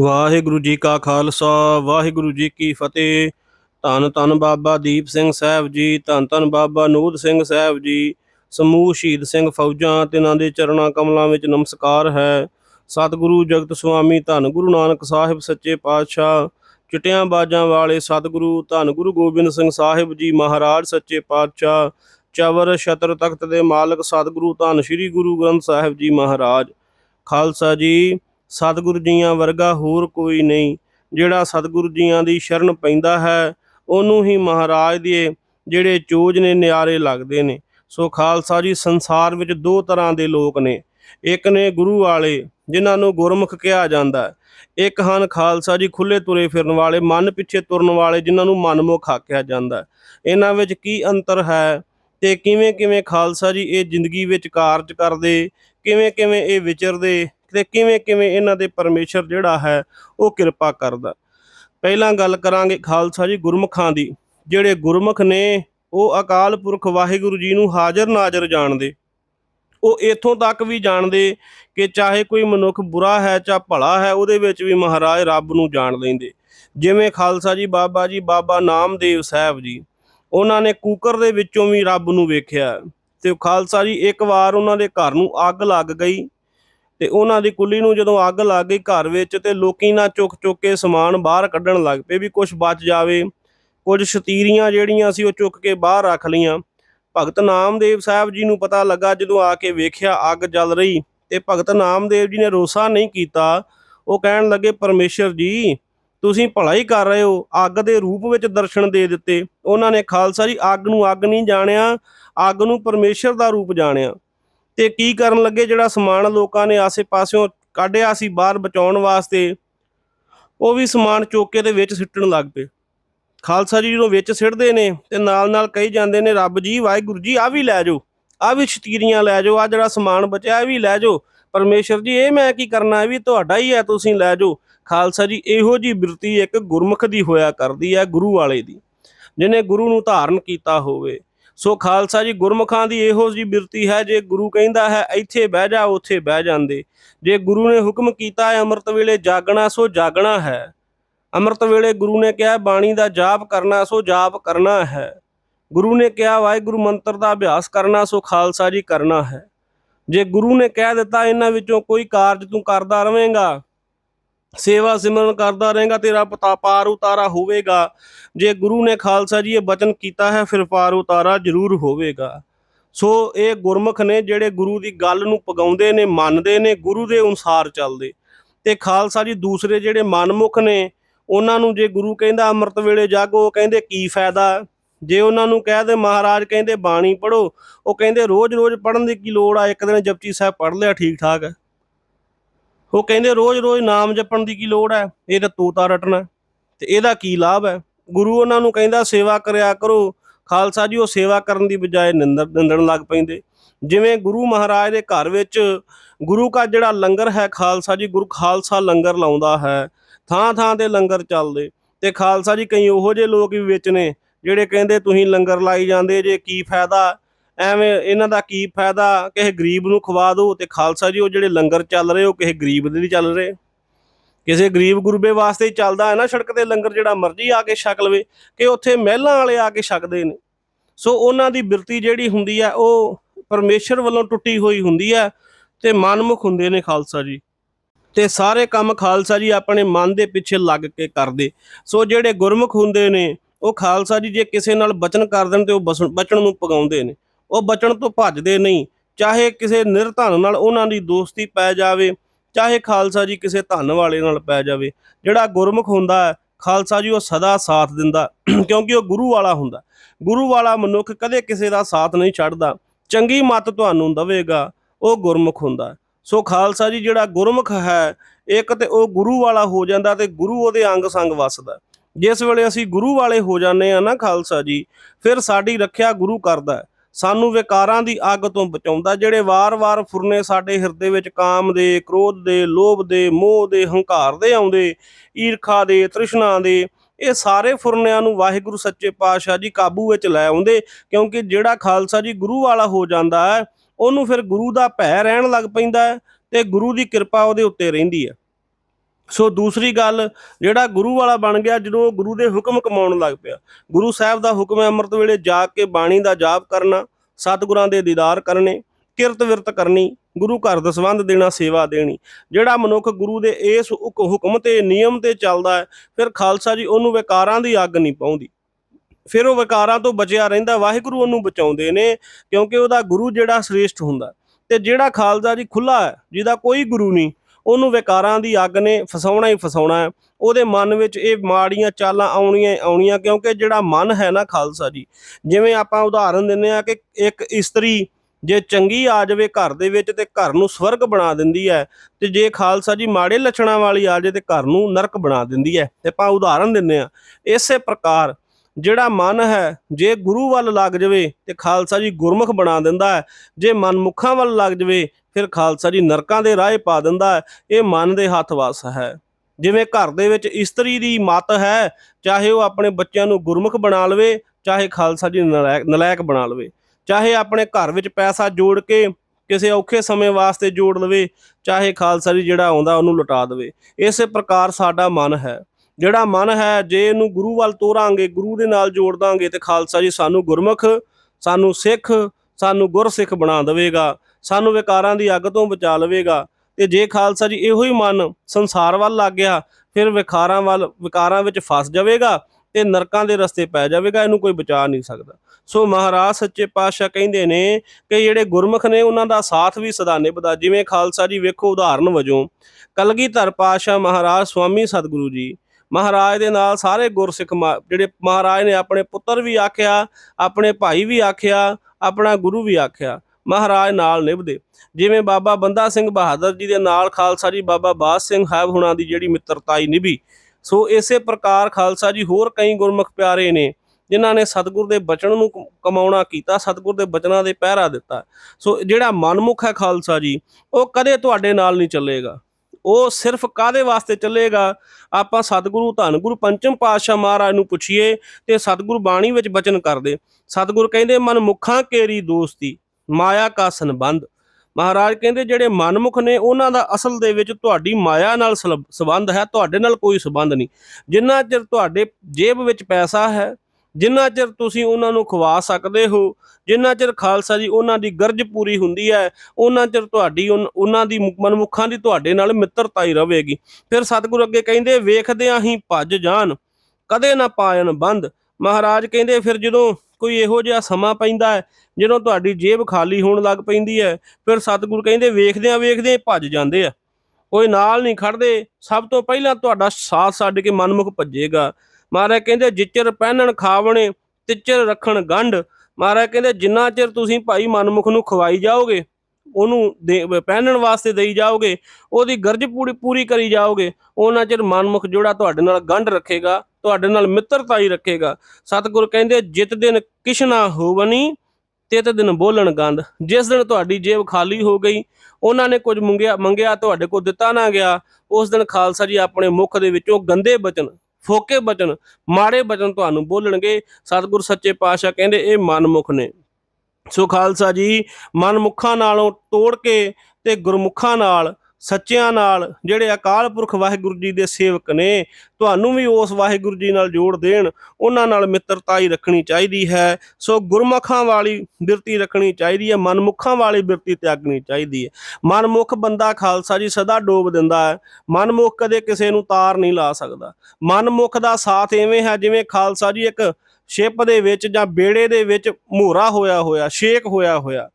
ਵਾਹਿਗੁਰੂ ਜੀ ਕਾ ਖਾਲਸਾ, ਵਾਹਿਗੁਰੂ ਜੀ ਕੀ ਫਤਿਹ। ਧੰਨ ਧੰਨ ਬਾਬਾ ਦੀਪ ਸਿੰਘ ਸਾਹਿਬ ਜੀ, ਧੰਨ ਧੰਨ ਬਾਬਾ ਨੂਦ ਸਿੰਘ ਸਾਹਿਬ ਜੀ। ਸਮੂਹ ਸ਼ਹੀਦ ਸਿੰਘ ਫੌਜਾਂ ਤੇ ਦੇ ਚਰਣਾ ਕਮਲਾਂ ਵਿੱਚ ਨਮਸਕਾਰ ਹੈ। ਸਤਿਗੁਰੂ ਜਗਤ ਸੁਆਮੀ ਧੰਨ ਗੁਰੂ ਨਾਨਕ ਸਾਹਿਬ ਸੱਚੇ ਪਾਤਸ਼ਾਹ, ਚਿਟਿਆਂ ਬਾਜਾਂ ਵਾਲੇ ਸਤਿਗੁਰੂ ਧੰਨ ਗੁਰੂ ਗੋਬਿੰਦ ਸਿੰਘ ਸਾਹਿਬ ਜੀ ਮਹਾਰਾਜ ਸੱਚੇ ਪਾਤਸ਼ਾਹ, ਚਵਰ ਛਤਰ ਤਖਤ ਦੇ ਮਾਲਕ ਸਤਿਗੁਰੂ ਧੰਨ ਸ੍ਰੀ ਗੁਰੂ ਗ੍ਰੰਥ ਸਾਹਿਬ ਜੀ ਮਹਾਰਾਜ। ਖਾਲਸਾ ਜੀ ਸਤਿਗੁਰੂ ਜੀਆਂ ਵਰਗਾ ਹੋਰ ਕੋਈ ਨਹੀਂ। ਜਿਹੜਾ ਸਤਿਗੁਰੂ ਜੀਆਂ ਦੀ ਸ਼ਰਨ ਪੈਂਦਾ ਹੈ, ਉਹਨੂੰ ਹੀ ਮਹਾਰਾਜ ਦੇ ਜਿਹੜੇ ਚੋਜ ਨੇ ਨਿਆਰੇ ਲੱਗਦੇ ਨੇ। ਸੋ ਖਾਲਸਾ ਜੀ, ਸੰਸਾਰ ਵਿੱਚ ਦੋ ਤਰ੍ਹਾਂ ਦੇ ਲੋਕ ਨੇ। ਇੱਕ ਨੇ ਗੁਰੂ ਵਾਲੇ, ਜਿਨ੍ਹਾਂ ਨੂੰ ਗੁਰਮੁਖ ਕਿਹਾ ਜਾਂਦਾ ਇੱਕ ਹਨ ਖਾਲਸਾ ਜੀ ਖੁੱਲੇ ਤੁਰੇ ਫਿਰਨ ਵਾਲੇ, ਮਨ ਪਿੱਛੇ ਤੁਰਨ ਵਾਲੇ, ਜਿਨ੍ਹਾਂ ਨੂੰ ਮਨਮੁਖ ਆਖਿਆ ਜਾਂਦਾ ਇਹਨਾਂ ਵਿੱਚ ਕੀ ਅੰਤਰ ਹੈ ਤੇ ਕਿਵੇਂ ਕਿਵੇਂ ਖਾਲਸਾ ਜੀ ਇਹ ਜ਼ਿੰਦਗੀ ਵਿੱਚ ਕਾਰਜ ਕਰਦੇ ਕਿਵੇਂ ਕਿਵੇਂ ਇਹ ਵਿਚਰਦੇ ਤੇ ਕਿਵੇਂ ਕਿਵੇਂ ਇਹਨਾਂ ਦੇ ਪਰਮੇਸ਼ਰ ਜਿਹੜਾ ਹੈ ਉਹ ਕਿਰਪਾ ਕਰਦਾ। ਪਹਿਲਾਂ ਗੱਲ ਕਰਾਂਗੇ ਖਾਲਸਾ ਜੀ ਗੁਰਮੁਖਾਂ ਦੀ, ਜਿਹੜੇ ਗੁਰਮੁਖ ਨੇ ਉਹ ਅਕਾਲ ਪੁਰਖ ਵਾਹਿਗੁਰੂ ਜੀ ਨੂੰ ਹਾਜ਼ਰ ਨਾਜ਼ਰ ਜਾਣਦੇ। ਉਹ ਇਥੋਂ ਤੱਕ ਵੀ ਜਾਣਦੇ ਕਿ ਚਾਹੇ ਕੋਈ ਮਨੁੱਖ ਬੁਰਾ ਹੈ ਚਾਹ ਭਲਾ ਹੈ, ਉਹਦੇ ਵਿੱਚ ਵੀ ਮਹਾਰਾਜ ਰੱਬ ਨੂੰ ਜਾਣ ਲੈਂਦੇ। ਜਿਵੇਂ ਖਾਲਸਾ ਜੀ ਬਾਬਾ ਜੀ, ਬਾਬਾ ਨਾਮਦੇਵ ਸਾਹਿਬ ਜੀ, ਉਹਨਾਂ ਨੇ ਕੂਕਰ ਦੇ ਵਿੱਚੋਂ ਵੀ ਰੱਬ ਨੂੰ ਵੇਖਿਆ। ਤੇ ਖਾਲਸਾ ਜੀ ਇੱਕ ਵਾਰ ਉਹਨਾਂ ਦੇ ਘਰ ਨੂੰ ਅੱਗ ਲੱਗ ਗਈ। ਤੇ ਉਹਨਾਂ ਦੀ ਕੁੱਲੀ ਨੂੰ ਜਦੋਂ ਅੱਗ ਲੱਗ ਗਈ ਘਰ ਵਿੱਚ ਤੇ ਲੋਕੀ ਨਾ ਚੁੱਕ ਚੁੱਕ ਕੇ ਸਮਾਨ ਬਾਹਰ ਕੱਢਣ ਲੱਗ ਪਏ ਵੀ ਕੁਝ ਬਚ ਜਾਵੇ। ਕੁਝ ਸ਼ਤੀਰੀਆਂ ਜਿਹੜੀਆਂ ਸੀ ਉਹ ਚੁੱਕ ਕੇ ਬਾਹਰ ਰੱਖ ਲਈਆਂ। ਭਗਤ ਨਾਮਦੇਵ ਸਾਹਿਬ ਜੀ ਨੂੰ ਪਤਾ ਲੱਗਾ ਜਦੋਂ ਆ ਕੇ ਵੇਖਿਆ ਅੱਗ ਜਲ ਰਹੀ ਤੇ ਭਗਤ ਨਾਮਦੇਵ ਜੀ ਨੇ ਰੋਸਾ ਨਹੀਂ ਕੀਤਾ। ਉਹ ਕਹਿਣ ਲੱਗੇ, ਪਰਮੇਸ਼ਰ ਜੀ, ਤੁਸੀਂ ਭਲਾ ਹੀ ਕਰ ਰਹੇ ਹੋ। ਅੱਗ ਦੇ ਰੂਪ ਵਿੱਚ ਦਰਸ਼ਨ ਦੇ ਦਿੱਤੇ। ਉਹਨਾਂ ਨੇ ਖਾਲਸਾ ਜੀ, ਅੱਗ ਨੂੰ ਅੱਗ ਨਹੀਂ ਜਾਣਿਆ, ਅੱਗ ਨੂੰ ਪਰਮੇਸ਼ਰ ਦਾ ਰੂਪ ਜਾਣਿਆ। ਤੇ ਕੀ ਕਰਨ ਲੱਗੇ? ਜਿਹੜਾ ਸਮਾਨ ਲੋਕਾਂ ਨੇ ਆਸੇ-ਪਾਸਿਓਂ ਕੱਢਿਆ ਸੀ ਬਾਹਰ ਬਚਾਉਣ ਵਾਸਤੇ, ਉਹ ਵੀ ਸਮਾਨ ਚੁੱਕ ਦੇ ਵਿੱਚ ਸਿੱਟਣ ਲੱਗ ਪਏ। ਖਾਲਸਾ ਜੀ ਜਦੋਂ ਵਿੱਚ ਸਿੱਟਦੇ ਨੇ ਤੇ ਨਾਲ-ਨਾਲ ਕਹੀ ਜਾਂਦੇ ਨੇ, ਰੱਬ ਜੀ, ਵਾਹਿਗੁਰੂ ਜੀ ਆ ਵੀ ਲੈ ਜਾਓ ਆ ਵੀ ਛਤੀਰੀਆਂ ਲੈ ਜਾਓ ਆ ਜਿਹੜਾ ਸਮਾਨ ਬਚਿਆ, ਇਹ ਵੀ ਲੈ ਜਾਓ। ਪਰਮੇਸ਼ਰ ਜੀ, ਇਹ ਮੈਂ ਕੀ ਕਰਨਾ? ਇਹ ਵੀ ਤੁਹਾਡਾ ਹੀ ਹੈ, ਤੁਸੀਂ ਲੈ ਜਾਓ। ਖਾਲਸਾ ਜੀ, ਇਹੋ ਜੀ ਬਿਰਤੀ ਇੱਕ ਗੁਰਮੁਖ ਦੀ ਹੋਇਆ ਕਰਦੀ ਹੈ, ਗੁਰੂ ਵਾਲੇ ਦੀ, ਜਿਹਨੇ ਗੁਰੂ ਨੂੰ ਧਾਰਨ ਕੀਤਾ ਹੋਵੇ। ਸੋ ਖਾਲਸਾ ਜੀ, ਗੁਰਮੁਖਾਂ ਦੀ ਇਹੋ ਜੀ ਬਿਰਤੀ ਹੈ, ਜੇ ਗੁਰੂ ਕਹਿੰਦਾ ਹੈ, ਇੱਥੇ ਬਹਿ ਜਾ, ਉੱਥੇ ਬਹਿ ਜਾਂਦੇ। ਜੇ ਗੁਰੂ ਨੇ ਹੁਕਮ ਕੀਤਾ ਹੈ, ਅੰਮ੍ਰਿਤ ਵੇਲੇ ਜਾਗਣਾ, ਸੋ ਜਾਗਣਾ ਹੈ। ਅੰਮ੍ਰਿਤ ਵੇਲੇ ਗੁਰੂ ਨੇ ਕਿਹਾ, ਬਾਣੀ ਦਾ ਜਾਪ ਕਰਨਾ, ਸੋ ਜਾਪ ਕਰਨਾ ਹੈ। ਗੁਰੂ ਨੇ ਕਿਹਾ, ਵਾਹਿਗੁਰੂ ਮੰਤਰ ਦਾ ਅਭਿਆਸ ਕਰਨਾ, ਸੋ ਖਾਲਸਾ ਜੀ ਕਰਨਾ ਹੈ। ਜੇ ਗੁਰੂ ਨੇ ਕਹਿ ਦਿੱਤਾ, ਇਹਨਾਂ ਵਿੱਚੋਂ ਕੋਈ ਕਾਰਜ ਤੂੰ ਕਰਦਾ ਰਵੇਂਗਾ ਸੇਵਾ ਸਿਮਰਨ ਕਰਦਾ ਰਹੇਗਾ, ਤੇਰਾ ਪਤਾ ਪਾਰ ਉਤਾਰਾ ਹੋਵੇਗਾ। ਜੇ ਗੁਰੂ ਨੇ ਖਾਲਸਾ ਜੀ ਇਹ ਬਚਨ ਕੀਤਾ ਹੈ, ਫਿਰ ਪਾਰ ਉਤਾਰਾ ਜ਼ਰੂਰ ਹੋਵੇਗਾ। ਸੋ ਇਹ ਗੁਰਮੁਖ ਨੇ ਜਿਹੜੇ ਗੁਰੂ ਦੀ ਗੱਲ ਨੂੰ ਪਗਾਉਂਦੇ ਨੇ, ਮੰਨਦੇ ਨੇ, ਗੁਰੂ ਦੇ ਅਨੁਸਾਰ ਚੱਲਦੇ। ਤੇ ਖਾਲਸਾ ਜੀ ਦੂਸਰੇ ਜਿਹੜੇ ਮਨਮੁਖ ਨੇ, ਉਹਨਾਂ ਨੂੰ ਜੇ ਗੁਰੂ ਕਹਿੰਦਾ ਅੰਮ੍ਰਿਤ ਵੇਲੇ ਜਾਗੋ, ਉਹ ਕਹਿੰਦੇ ਕੀ ਫਾਇਦਾ? ਜੇ ਉਹਨਾਂ ਨੂੰ ਕਹਿ ਦੇ ਮਹਾਰਾਜ ਕਹਿੰਦੇ ਬਾਣੀ ਪੜੋ ਉਹ ਕਹਿੰਦੇ ਰੋਜ਼-ਰੋਜ਼ ਪੜਨ ਦੀ ਕੀ ਲੋੜ ਆ? ਇੱਕ ਦਿਨ ਜਪਜੀ ਸਾਹਿਬ ਪੜ ਲਿਆ ਠੀਕ ਠਾਕ ਹੈ ਉਹ ਕਹਿੰਦੇ ਰੋਜ਼-ਰੋਜ਼ ਨਾਮ ਜਪਣ ਦੀ ਕੀ ਲੋੜ ਹੈ? ਇਹ ਤਾਂ ਤੋਤਾ ਰਟਣਾ। ਤੇ ਇਹਦਾ ਕੀ ਲਾਭ ਹੈ? ਗੁਰੂ ਉਹਨਾਂ ਨੂੰ ਕਹਿੰਦਾ, ਸੇਵਾ ਕਰਿਆ ਕਰੋ। ਖਾਲਸਾ ਜੀ, ਉਹ ਸੇਵਾ ਕਰਨ ਦੀ ਬਜਾਏ ਨਿੰਦਰ ਨਿੰਦਣ ਲੱਗ ਪੈਂਦੇ। ਜਿਵੇਂ ਗੁਰੂ ਮਹਾਰਾਜ ਦੇ ਘਰ ਵਿੱਚ ਗੁਰੂ ਦਾ ਜਿਹੜਾ ਲੰਗਰ ਹੈ, ਖਾਲਸਾ ਜੀ ਗੁਰੂ ਖਾਲਸਾ ਲੰਗਰ ਲਾਉਂਦਾ ਹੈ। ਥਾਂ ਥਾਂ ਤੇ ਲੰਗਰ ਚੱਲਦੇ। ਤੇ ਖਾਲਸਾ ਜੀ ਕਈ ਉਹੋ ਜਿਹੇ ਲੋਕ ਵੀ ਵਿੱਚ ਨੇ, ਜਿਹੜੇ ਕਹਿੰਦੇ ਤੁਸੀਂ ਲੰਗਰ ਲਾਈ ਜਾਂਦੇ, ਜੇ ਕੀ ਫਾਇਦਾ? ਐਵੇਂ ਇਹਨਾਂ ਦਾ ਕੀ ਫਾਇਦਾ? ਕਿਸੇ ਗਰੀਬ ਨੂੰ ਖਵਾ ਦਿਓ ਤੇ ਖਾਲਸਾ ਜੀ, ਉਹ ਜਿਹੜੇ ਲੰਗਰ ਚੱਲ ਰਹੇ, ਉਹ ਕਿਸੇ ਗਰੀਬ ਦੇ ਨਹੀਂ ਚੱਲ ਰਹੇ। ਕਿਸੇ ਗਰੀਬ ਗੁਰਬੇ ਵਾਸਤੇ ਹੀ ਚੱਲਦਾ ਹੈ ਨਾ ਸੜਕ ਤੇ ਲੰਗਰ ਜਿਹੜਾ ਮਰਜ਼ੀ ਆ ਕੇ ਛਕ ਲਵੇ, ਕਿ ਉੱਥੇ ਮਹਿਲਾਂ ਵਾਲੇ ਆ ਕੇ ਛਕਦੇ ਨੇ। ਸੋ ਉਹਨਾਂ ਦੀ ਬਿਰਤੀ ਜਿਹੜੀ ਹੁੰਦੀ ਹੈ, ਉਹ ਪਰਮੇਸ਼ਰ ਵੱਲੋਂ ਟੁੱਟੀ ਹੋਈ ਹੁੰਦੀ ਹੈ ਤੇ ਮਨਮੁਖ ਹੁੰਦੇ ਨੇ ਖਾਲਸਾ ਜੀ। ਤੇ ਸਾਰੇ ਕੰਮ ਖਾਲਸਾ ਜੀ ਆਪਣੇ ਮਨ ਦੇ ਪਿੱਛੇ ਲੱਗ ਕੇ ਕਰਦੇ। ਸੋ ਜਿਹੜੇ ਗੁਰਮੁਖ ਹੁੰਦੇ ਨੇ, ਉਹ ਖਾਲਸਾ ਜੀ ਜੇ ਕਿਸੇ ਨਾਲ ਬਚਨ ਕਰ ਦੇਣ ਤੇ ਉਹ ਬਸਣ- ਬਚਨ ਨੂੰ ਪਗਾਉਂਦੇ ਨੇ। ਉਹ ਬਚਣ ਤੋਂ ਭੱਜਦੇ ਨਹੀਂ। ਚਾਹੇ ਕਿਸੇ ਨਿਰਧਨ ਨਾਲ ਉਹਨਾਂ ਦੀ ਦੋਸਤੀ ਪੈ ਜਾਵੇ, ਚਾਹੇ ਖਾਲਸਾ ਜੀ ਕਿਸੇ ਧਨ ਵਾਲੇ ਨਾਲ ਪੈ ਜਾਵੇ, ਜਿਹੜਾ ਗੁਰਮੁਖ ਹੁੰਦਾ ਹੈ, ਖਾਲਸਾ ਜੀ ਉਹ ਸਦਾ ਸਾਥ ਦਿੰਦਾ, ਕਿਉਂਕਿ ਉਹ ਗੁਰੂ ਵਾਲਾ ਹੁੰਦਾ। ਗੁਰੂ ਵਾਲਾ ਮਨੁੱਖ ਕਦੇ ਕਿਸੇ ਦਾ ਸਾਥ ਨਹੀਂ ਛੱਡਦਾ। ਚੰਗੀ ਮੱਤ ਤੁਹਾਨੂੰ ਦਵੇਗਾ, ਉਹ ਗੁਰਮੁਖ ਹੁੰਦਾ। ਸੋ ਖਾਲਸਾ ਜੀ ਜਿਹੜਾ ਗੁਰਮੁਖ ਹੈ, ਇੱਕ ਤੇ ਉਹ ਗੁਰੂ ਵਾਲਾ ਹੋ ਜਾਂਦਾ ਤੇ ਗੁਰੂ ਉਹਦੇ ਅੰਗ ਸੰਗ ਵਸਦਾ। ਜਿਸ ਵੇਲੇ ਅਸੀਂ ਗੁਰੂ ਵਾਲੇ ਹੋ ਜਾਂਦੇ ਆ ਨਾ ਖਾਲਸਾ ਜੀ, ਫਿਰ ਸਾਡੀ ਰੱਖਿਆ ਗੁਰੂ ਕਰਦਾ ਸਾਨੂੰ ਵਿਕਾਰਾਂ ਦੀ ਅੱਗ ਤੋਂ ਬਚਾਉਂਦਾ, ਜਿਹੜੇ ਵਾਰ-ਵਾਰ ਫੁਰਨੇ ਸਾਡੇ ਹਿਰਦੇ ਵਿੱਚ ਕਾਮ ਦੇ, ਕ੍ਰੋਧ ਦੇ, ਲੋਭ ਦੇ, ਮੋਹ ਦੇ, ਹੰਕਾਰ ਦੇ ਆਉਂਦੇ, ਈਰਖਾ ਦੇ, ਤ੍ਰਿਸ਼ਨਾ ਦੇ, ਇਹ ਸਾਰੇ ਫੁਰਨਿਆਂ ਨੂੰ ਵਾਹਿਗੁਰੂ ਸੱਚੇ ਪਾਤਸ਼ਾਹ ਜੀ ਕਾਬੂ ਵਿੱਚ ਲੈ ਆਉਂਦੇ, ਕਿਉਂਕਿ ਜਿਹੜਾ ਖਾਲਸਾ ਜੀ ਗੁਰੂ ਵਾਲਾ ਹੋ ਜਾਂਦਾ ਹੈ, ਉਹਨੂੰ ਫਿਰ ਗੁਰੂ ਦਾ ਭੈ ਰਹਿਣ ਲੱਗ ਪੈਂਦਾ ਹੈ ਤੇ ਗੁਰੂ ਦੀ ਕਿਰਪਾ ਉਹਦੇ ਉੱਤੇ ਰਹਿੰਦੀ ਹੈ। ਸੋ ਦੂਸਰੀ ਗੱਲ, ਜਿਹੜਾ ਗੁਰੂ ਵਾਲਾ ਬਣ ਗਿਆ, ਜਦੋਂ ਉਹ ਗੁਰੂ ਦੇ ਹੁਕਮ ਕਮਾਉਣ ਲੱਗ ਪਿਆ, ਗੁਰੂ ਸਾਹਿਬ ਦਾ ਹੁਕਮ ਅੰਮ੍ਰਿਤ ਵੇਲੇ ਜਾ ਕੇ ਬਾਣੀ ਦਾ ਜਾਪ ਕਰਨਾ, ਸਤਿਗੁਰਾਂ ਦੇ ਦੀਦਾਰ ਕਰਨੇ, ਕਿਰਤ ਵਿਰਤ ਕਰਨੀ, ਗੁਰੂ ਘਰ ਦਾ ਸੰਬੰਧ ਦੇਣਾ, ਸੇਵਾ ਦੇਣੀ। ਜਿਹੜਾ ਮਨੁੱਖ ਗੁਰੂ ਦੇ ਇਸ ਹੁਕ- ਹੁਕਮ ਤੇ, ਨਿਯਮ ਤੇ ਚੱਲਦਾ ਹੈ, ਫਿਰ ਖਾਲਸਾ ਜੀ ਉਹਨੂੰ ਵਿਕਾਰਾਂ ਦੀ ਅੱਗ ਨਹੀਂ ਪਾਉਂਦੀ। ਫਿਰ ਉਹ ਵਿਕਾਰਾਂ ਤੋਂ ਬਚਿਆ ਰਹਿੰਦਾ, ਵਾਹਿਗੁਰੂ ਉਹਨੂੰ ਬਚਾਉਂਦੇ ਨੇ, ਕਿਉਂਕਿ ਉਹਦਾ ਗੁਰੂ ਜਿਹੜਾ ਸ੍ਰੇਸ਼ਟ ਹੁੰਦਾ। ਤੇ ਜਿਹੜਾ ਖਾਲਸਾ ਜੀ ਖੁੱਲਾ ਹੈ, ਜਿਹਦਾ ਕੋਈ ਗੁਰੂ ਨਹੀਂ ਉਹਨੂੰ ਵਿਕਾਰਾਂ ਦੀ ਅੱਗ ਨੇ ਫਸਾਉਣਾ ਹੀ ਫਸਾਉਣਾ ਹੈ। ਉਹਦੇ ਮਨ ਵਿੱਚ ਇਹ ਮਾੜੀਆਂ ਚਾਲਾਂ ਆਉਣੀਆਂ ਹੀ ਆਉਣੀਆਂ, ਕਿਉਂਕਿ ਜਿਹੜਾ ਮਨ ਹੈ ਨਾ ਖਾਲਸਾ ਜੀ, ਜਿਵੇਂ ਆਪਾਂ ਉਦਾਹਰਨ ਦਿੰਦੇ ਆ ਕਿ ਇੱਕ ਇਸਤਰੀ ਜੇ ਚੰਗੀ ਆ ਜਾਵੇ ਘਰ ਦੇ ਵਿੱਚ ਤੇ ਘਰ ਨੂੰ ਸਵਰਗ ਬਣਾ ਦਿੰਦੀ ਹੈ ਤੇ ਜੇ ਖਾਲਸਾ ਜੀ ਮਾੜੇ ਲੱਛਣਾਂ ਵਾਲੀ ਆ ਜਾਵੇ ਤੇ ਘਰ ਨੂੰ ਨਰਕ ਬਣਾ ਦਿੰਦੀ ਹੈ। ਤੇ ਆਪਾਂ ਉਦਾਹਰਨ ਦਿੰਦੇ ਆ ਇਸੇ ਪ੍ਰਕਾਰ ਜਿਹੜਾ ਮਨ ਹੈ, ਜੇ ਗੁਰੂ ਵੱਲ ਲੱਗ ਜਾਵੇ ਤੇ ਖਾਲਸਾ ਜੀ ਗੁਰਮੁਖ ਬਣਾ ਦਿੰਦਾ ਹੈ। ਜੇ ਮਨਮੁਖਾਂ ਵੱਲ ਲੱਗ ਜਾਵੇ, ਫਿਰ ਖਾਲਸਾ ਜੀ ਨਰਕਾਂ ਦੇ ਰਾਹੇ ਪਾ ਦਿੰਦਾ ਹੈ। ਇਹ ਮਨ ਦੇ ਹੱਥ ਵੱਸ ਹੈ। ਜਿਵੇਂ ਘਰ ਦੇ ਵਿੱਚ ਇਸਤਰੀ ਦੀ ਮਤ ਹੈ, ਚਾਹੇ ਉਹ ਆਪਣੇ ਬੱਚਿਆਂ ਨੂੰ ਗੁਰਮੁਖ ਬਣਾ ਲਵੇ, ਚਾਹੇ ਖਾਲਸਾ ਜੀ ਨਲਾਇਕ ਨਲਾਇਕ ਬਣਾ ਲਵੇ। ਚਾਹੇ ਆਪਣੇ ਘਰ ਵਿੱਚ ਪੈਸਾ ਜੋੜ ਕੇ ਕਿਸੇ ਔਖੇ ਸਮੇਂ ਵਾਸਤੇ ਜੋੜ ਲਵੇ, ਚਾਹੇ ਖਾਲਸਾ ਜੀ ਜਿਹੜਾ ਆਉਂਦਾ ਉਹਨੂੰ ਲੁਟਾ ਦੇਵੇ। ਇਸੇ ਪ੍ਰਕਾਰ ਸਾਡਾ ਮਨ ਹੈ। ਜਿਹੜਾ ਮਨ ਹੈ, ਜੇ ਇਹਨੂੰ ਗੁਰੂ ਵੱਲ ਤੋਰਾਂਗੇ, ਗੁਰੂ ਦੇ ਨਾਲ ਜੋੜ ਦਾਂਗੇ ਤੇ ਖਾਲਸਾ ਜੀ ਸਾਨੂੰ ਗੁਰਮੁਖ, ਸਾਨੂੰ ਸਿੱਖ, ਸਾਨੂੰ ਗੁਰਸਿੱਖ ਬਣਾ ਦੇਵੇਗਾ, ਸਾਨੂੰ ਵਿਕਾਰਾਂ ਦੀ ਅੱਗ ਤੋਂ ਬਚਾ ਲਵੇਗਾ। ਤੇ ਜੇ ਖਾਲਸਾ ਜੀ ਇਹੋ ਹੀ ਮਨ ਸੰਸਾਰ ਵੱਲ ਲੱਗ ਗਿਆ, ਫਿਰ ਵਿਕਾਰਾਂ ਵੱਲ, ਵਿਕਾਰਾਂ ਵਿੱਚ ਫਸ ਜਾਵੇਗਾ ਤੇ ਨਰਕਾਂ ਦੇ ਰਸਤੇ ਪੈ ਜਾਵੇਗਾ, ਇਹਨੂੰ ਕੋਈ ਬਚਾ ਨਹੀਂ ਸਕਦਾ। ਸੋ ਮਹਾਰਾਜ ਸੱਚੇ ਪਾਤਸ਼ਾਹ ਕਹਿੰਦੇ ਨੇ ਕਿ ਜਿਹੜੇ ਗੁਰਮੁਖ ਨੇ, ਉਹਨਾਂ ਦਾ ਸਾਥ ਵੀ ਸਦਾ ਨਿਭਦਾ। ਜਿਵੇਂ ਖਾਲਸਾ ਜੀ ਵੇਖੋ ਉਦਾਹਰਨ ਵਜੋਂ ਕਲਗੀਧਰ ਪਾਤਸ਼ਾਹ ਮਹਾਰਾਜ, ਸਵਾਮੀ ਸਤਿਗੁਰੂ ਜੀ ਮਹਾਰਾਜ ਦੇ ਨਾਲ ਸਾਰੇ ਗੁਰਸਿੱਖ ਮਾ- ਜਿਹੜੇ ਮਹਾਰਾਜ ਨੇ ਆਪਣੇ ਪੁੱਤਰ ਵੀ ਆਖਿਆ, ਆਪਣੇ ਭਾਈ ਵੀ ਆਖਿਆ, ਆਪਣਾ ਗੁਰੂ ਵੀ ਆਖਿਆ, ਮਹਾਰਾਜ ਨਾਲ ਨਿਭਦੇ। ਜਿਵੇਂ ਬਾਬਾ ਬੰਦਾ ਸਿੰਘ ਬਹਾਦਰ ਜੀ ਦੇ ਨਾਲ ਖਾਲਸਾ ਜੀ ਬਾਬਾ ਬਾਸ ਸਿੰਘ ਸਾਹਿਬ ਹੁਣਾਂ ਦੀ ਜਿਹੜੀ ਮਿੱਤਰਤਾਈ ਨਿਭੀ। ਸੋ ਇਸੇ ਪ੍ਰਕਾਰ ਖਾਲਸਾ ਜੀ ਹੋਰ ਕਈ ਗੁਰਮੁਖ ਪਿਆਰੇ ਨੇ, ਜਿਨ੍ਹਾਂ ਨੇ ਸਤਿਗੁਰ ਦੇ ਬਚਨ ਨੂੰ ਕਮਾਉਣਾ ਕੀਤਾ, ਸਤਿਗੁਰ ਦੇ ਬਚਨਾਂ ਦੇ ਪਹਿਰਾ ਦਿੱਤਾ। ਸੋ ਜਿਹੜਾ ਮਨਮੁਖ ਹੈ ਖਾਲਸਾ ਜੀ, ਉਹ ਕਦੇ ਤੁਹਾਡੇ ਨਾਲ ਨਹੀਂ ਚੱਲੇਗਾ। ਉਹ ਸਿਰਫ ਕਾਦੇ ਵਾਸਤੇ ਚੱਲੇਗਾ? ਆਪਾਂ ਸਤਿਗੁਰੂ ਧੰਨ ਗੁਰੂ ਪੰਚਮ ਪਾਤਸ਼ਾਹ ਮਹਾਰਾਜ ਨੂੰ ਪੁੱਛੀਏ ਤੇ ਸਤਿਗੁਰੂ ਬਾਣੀ ਵਿੱਚ ਬਚਨ ਕਰਦੇ। ਸਤਿਗੁਰ ਕਹਿੰਦੇ ਮਨਮੁਖਾਂ ਕੇਰੀ ਦੋਸਤੀ, ਮਾਇਆ ਕਾ ਸੰਬੰਧ। ਮਹਾਰਾਜ ਕਹਿੰਦੇ, ਜਿਹੜੇ ਮਨਮੁਖ ਨੇ, ਉਹਨਾਂ ਦਾ ਅਸਲ ਦੇ ਵਿੱਚ ਤੁਹਾਡੀ ਮਾਇਆ ਨਾਲ ਸਲ- ਸੰਬੰਧ ਹੈ, ਤੁਹਾਡੇ ਨਾਲ ਕੋਈ ਸੰਬੰਧ ਨਹੀਂ। ਜਿੰਨਾ ਚਿਰ ਤੁਹਾਡੇ ਜੇਬ ਵਿੱਚ ਪੈਸਾ ਹੈ ਜਿੰਨਾ ਚਿਰ ਤੁਸੀਂ ਉਹਨਾਂ ਨੂੰ ਖਵਾ ਸਕਦੇ ਹੋ, ਜਿੰਨਾ ਚਿਰ ਖਾਲਸਾ ਜੀ ਉਹਨਾਂ ਦੀ ਗਰਜ ਪੂਰੀ ਹੁੰਦੀ ਹੈ, ਉਹਨਾਂ ਚਿਰ ਤੁਹਾਡੀ ਉਹਨਾਂ ਦੀ ਮਨਮੁੱਖਾਂ ਦੀ ਤੁਹਾਡੇ ਨਾਲ ਮਿੱਤਰਤਾ ਹੀ ਰਹੇਗੀ। ਫਿਰ ਸਤਿਗੁਰੂ ਅੱਗੇ ਕਹਿੰਦੇ, ਵੇਖਦਿਆਂ ਹੀ ਭੱਜ ਜਾਣ, ਕਦੇ ਨਾ ਪਾਇਨ ਬੰਦ। ਮਹਾਰਾਜ ਕਹਿੰਦੇ, ਫਿਰ ਜਦੋਂ ਕੋਈ ਇਹੋ ਜਿਹਾ ਸਮਾਂ ਪੈਂਦਾ ਹੈ, ਜਦੋਂ ਤੁਹਾਡੀ ਜੇਬ ਖਾਲੀ ਹੋਣ ਲੱਗ ਪੈਂਦੀ ਹੈ, ਫਿਰ ਸਤਿਗੁਰੂ ਕਹਿੰਦੇ, ਵੇਖਦਿਆਂ ਵੇਖਦਿਆਂ ਹੀ ਭੱਜ ਜਾਂਦੇ ਆ। ਕੋਈ ਨਾਲ ਨਹੀਂ ਖੜਦੇ, ਸਭ ਤੋਂ ਪਹਿਲਾਂ ਤੁਹਾਡਾ ਸਾਥ ਛੱਡ ਕੇ ਮਨਮੁਖ ਭੱਜੇਗਾ। ਮਹਾਰਾਜ ਕਹਿੰਦੇ ਜਿੱਚਰ ਪਹਿਨਣ ਖਾਵਣੇ, ਤਿੱਚਰ ਰੱਖਣ ਗੰਢ। ਮਹਾਰਾਜ ਕਹਿੰਦੇ ਜਿੰਨਾ ਚਿਰ ਤੁਸੀਂ ਭਾਈ ਮਨਮੁਖ ਨੂੰ ਖਵਾਈ ਜਾਓਗੇ, ਉਹਨੂੰ ਦੇ- ਪਹਿਨਣ ਵਾਸਤੇ ਦੇਈ ਜਾਓਗੇ, ਉਹਦੀ ਗਰਜ ਪੂਰੀ ਪੂਰੀ ਕਰੀ ਜਾਓਗੇ, ਉਹਨਾਂ ਚਿਰ ਮਨਮੁਖ ਜਿਹੜਾ ਤੁਹਾਡੇ ਨਾਲ ਗੰਢ ਰੱਖੇਗਾ, ਤੁਹਾਡੇ ਨਾਲ ਮਿੱਤਰਤਾ ਹੀ ਰੱਖੇਗਾ। ਸਤਿਗੁਰ ਕਹਿੰਦੇ ਜਿਤ ਦਿਨ ਕਿਸ਼ਨਾ ਹੋਵਨੀ, ਤਿਤ ਦਿਨ ਬੋਲਣ ਗੰਦ ਜਿਸ ਦਿਨ ਤੁਹਾਡੀ ਜੇਬ ਖਾਲੀ ਹੋ ਗਈ, ਉਹਨਾਂ ਨੇ ਕੁਝ ਮੰਗਿਆ ਮੰਗਿਆ, ਤੁਹਾਡੇ ਕੋਲ ਦਿੱਤਾ ਨਾ ਗਿਆ, ਉਸ ਦਿਨ ਖਾਲਸਾ ਜੀ ਆਪਣੇ ਮੁਖ ਦੇ ਵਿੱਚੋਂ ਗੰਦੇ ਬਚਨ ਫੋਕੇ ਬਚਨ, ਮਾੜੇ ਬਚਨ ਤੁਹਾਨੂੰ ਬੋਲਣਗੇ। ਸਤਿਗੁਰ ਸੱਚੇ ਪਾਤਸ਼ਾਹ ਕਹਿੰਦੇ, ਇਹ ਮਨਮੁਖ ਨੇ। ਸੋ ਖਾਲਸਾ ਜੀ, ਮਨਮੁਖਾਂ ਨਾਲੋਂ ਤੋੜ ਕੇ ਤੇ ਗੁਰਮੁਖਾਂ ਨਾਲ ਸੱਚਿਆਂ ਨਾਲ ਜਿਹੜੇ ਅਕਾਲ ਪੁਰਖ ਵਾਹਿਗੁਰੂ ਜੀ ਦੇ ਸੇਵਕ ਨੇ, ਤੁਹਾਨੂੰ ਵੀ ਉਸ ਵਾਹਿਗੁਰੂ ਜੀ ਨਾਲ ਜੋੜ ਦੇਣ, ਉਹਨਾਂ ਨਾਲ ਮਿੱਤਰਤਾ ਹੀ ਰੱਖਣੀ ਚਾਹੀਦੀ ਹੈ। ਸੋ ਗੁਰਮੁਖਾਂ ਵਾਲੀ ਬਿਰਤੀ ਰੱਖਣੀ ਚਾਹੀਦੀ ਹੈ, ਮਨਮੁਖਾਂ ਵਾਲੀ ਬਿਰਤੀ ਤਿਆਗਣੀ ਚਾਹੀਦੀ ਹੈ। ਮਨਮੁਖ ਬੰਦਾ ਖਾਲਸਾ ਜੀ ਸਦਾ ਡੋਬ ਦਿੰਦਾ ਹੈ, ਮਨਮੁਖ ਕਦੇ ਕਿਸੇ ਨੂੰ ਤਾਰ ਨਹੀਂ ਲਾ ਸਕਦਾ। ਮਨਮੁਖ ਦਾ ਸਾਥ ਐਵੇਂ ਹੈ ਜਿਵੇਂ ਖਾਲਸਾ ਜੀ ਇੱਕ ਸ਼ਿਪ ਦੇ ਵਿੱਚ ਜਾਂ ਬੇੜੇ ਦੇ ਵਿੱਚ ਮੋਹਰਾ ਹੋਇਆ ਹੋਇਆ ਸ਼ੇਕ ਹੋਇਆ ਹੋਇਆ।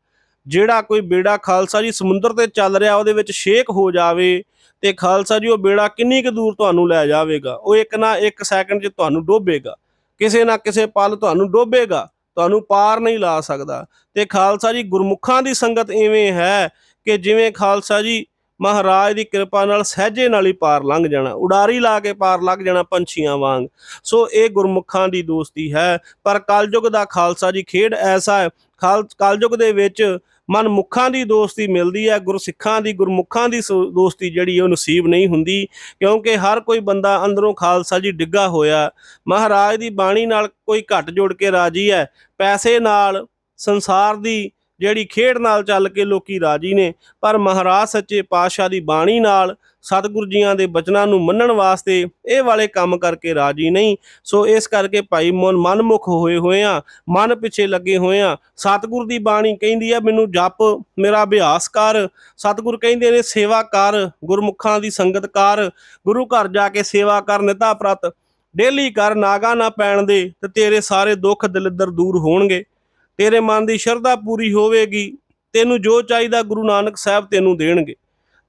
ਜਿਹੜਾ ਕੋਈ ਬੇੜਾ ਖਾਲਸਾ ਜੀ ਸਮੁੰਦਰ ਤੇ ਚੱਲ ਰਿਹਾ, ਉਹਦੇ ਵਿੱਚ ਸ਼ੇਕ ਹੋ ਜਾਵੇ ਤੇ ਖਾਲਸਾ ਜੀ ਉਹ ਬੇੜਾ ਕਿੰਨੀ ਕੁ ਦੂਰ ਤੁਹਾਨੂੰ ਲੈ ਜਾਵੇਗਾ, ਉਹ ਇੱਕ ਨਾ ਇੱਕ ਸੈਕਿੰਡ 'ਚ ਤੁਹਾਨੂੰ ਡੋਬੇਗਾ, ਕਿਸੇ ਨਾ ਕਿਸੇ ਪਲ ਤੁਹਾਨੂੰ ਡੋਬੇਗਾ, ਤੁਹਾਨੂੰ ਪਾਰ ਨਹੀਂ ਲਾ ਸਕਦਾ ਤੇ ਖਾਲਸਾ ਜੀ ਗੁਰਮੁਖਾਂ ਦੀ ਸੰਗਤ ਐਵੇਂ ਹੈ ਕਿ ਜਿਵੇਂ ਖਾਲਸਾ ਜੀ ਮਹਾਰਾਜ ਦੀ ਕਿਰਪਾ ਨਾਲ ਸਹਿਜੇ ਨਾਲ ਹੀ ਪਾਰ ਲੰਘ ਜਾਣਾ, ਉਡਾਰੀ ਲਾ ਕੇ ਪਾਰ ਲੱਗ ਜਾਣਾ ਪੰਛੀਆਂ ਵਾਂਗ, ਸੋ ਇਹ ਗੁਰਮੁਖਾਂ ਦੀ ਦੋਸਤੀ ਹੈ, ਪਰ ਕਲਯੁਗ ਦਾ ਖਾਲਸਾ ਜੀ ਖੇਡ ਐਸਾ ਹੈ, ਖਾਲ, ਕਲਯੁਗ ਦੇ ਵਿੱਚ ਮਨਮੁੱਖਾਂ ਦੀ ਦੋਸਤੀ ਮਿਲਦੀ ਹੈ, ਗੁਰਸਿੱਖਾਂ ਦੀ, ਗੁਰਮੁੱਖਾਂ ਦੀ ਸੋ- ਦੋਸਤੀ ਜਿਹੜੀ ਉਹ ਨਸੀਬ ਨਹੀਂ ਹੁੰਦੀ, ਕਿਉਂਕਿ ਹਰ ਕੋਈ ਬੰਦਾ ਅੰਦਰੋਂ ਖਾਲਸਾ ਜੀ ਡਿੱਗਾ ਹੋਇਆ। ਮਹਾਰਾਜ ਦੀ ਬਾਣੀ ਨਾਲ ਕੋਈ ਘੱਟ ਜੋੜ ਕੇ ਰਾਜੀ ਹੈ। ਪੈਸੇ ਨਾਲ ਸੰਸਾਰ ਦੀ ਜਿਹੜੀ ਖੇਡ ਨਾਲ ਚੱਲ ਕੇ ਲੋਕੀ ਰਾਜੀ ਨੇ, ਪਰ ਮਹਾਰਾਜ ਸੱਚੇ ਪਾਤਸ਼ਾਹ ਦੀ ਬਾਣੀ ਨਾਲ ਸਤਿਗੁਰੂ ਜੀਆਂ ਦੇ ਬਚਨਾਂ ਨੂੰ ਮੰਨਣ ਵਾਸਤੇ ਇਹ ਵਾਲੇ ਕੰਮ ਕਰਕੇ ਰਾਜੀ ਨਹੀਂ। ਸੋ ਇਸ ਕਰਕੇ ਭਾਈ ਮਨ, ਮਨਮੁਖ ਹੋਏ ਹੋਏ ਆ, ਮਨ ਪਿੱਛੇ ਲੱਗੇ ਹੋਏ ਆ। ਸਤਿਗੁਰ ਦੀ ਬਾਣੀ ਕਹਿੰਦੀ ਆ, ਮੈਨੂੰ ਜਪ, ਮੇਰਾ ਅਭਿਆਸ ਕਰ। ਸਤਿਗੁਰ ਕਹਿੰਦੇ ਨੇ, ਸੇਵਾ ਕਰ, ਗੁਰਮੁਖਾਂ ਦੀ ਸੰਗਤ ਕਰ। ਗੁਰੂ ਘਰ ਜਾ ਕੇ ਸੇਵਾ ਕਰ ਨਿਤਾ ਪ੍ਰਤ, ਡੇਲੀ ਕਰ, ਨਾਗਾ ਨਾ ਪੈਣ ਦੇ ਤੇ ਤੇਰੇ ਸਾਰੇ ਦੁੱਖ ਦਲਿੱਦਰ ਦੂਰ ਹੋਣਗੇ। ਤੇਰੇ ਮਨ ਦੀ ਸ਼ਰਧਾ ਪੂਰੀ ਹੋਵੇਗੀ, ਤੈਨੂੰ ਜੋ ਚਾਹੀਦਾ ਗੁਰੂ ਨਾਨਕ ਸਾਹਿਬ ਤੈਨੂੰ ਦੇਣਗੇ।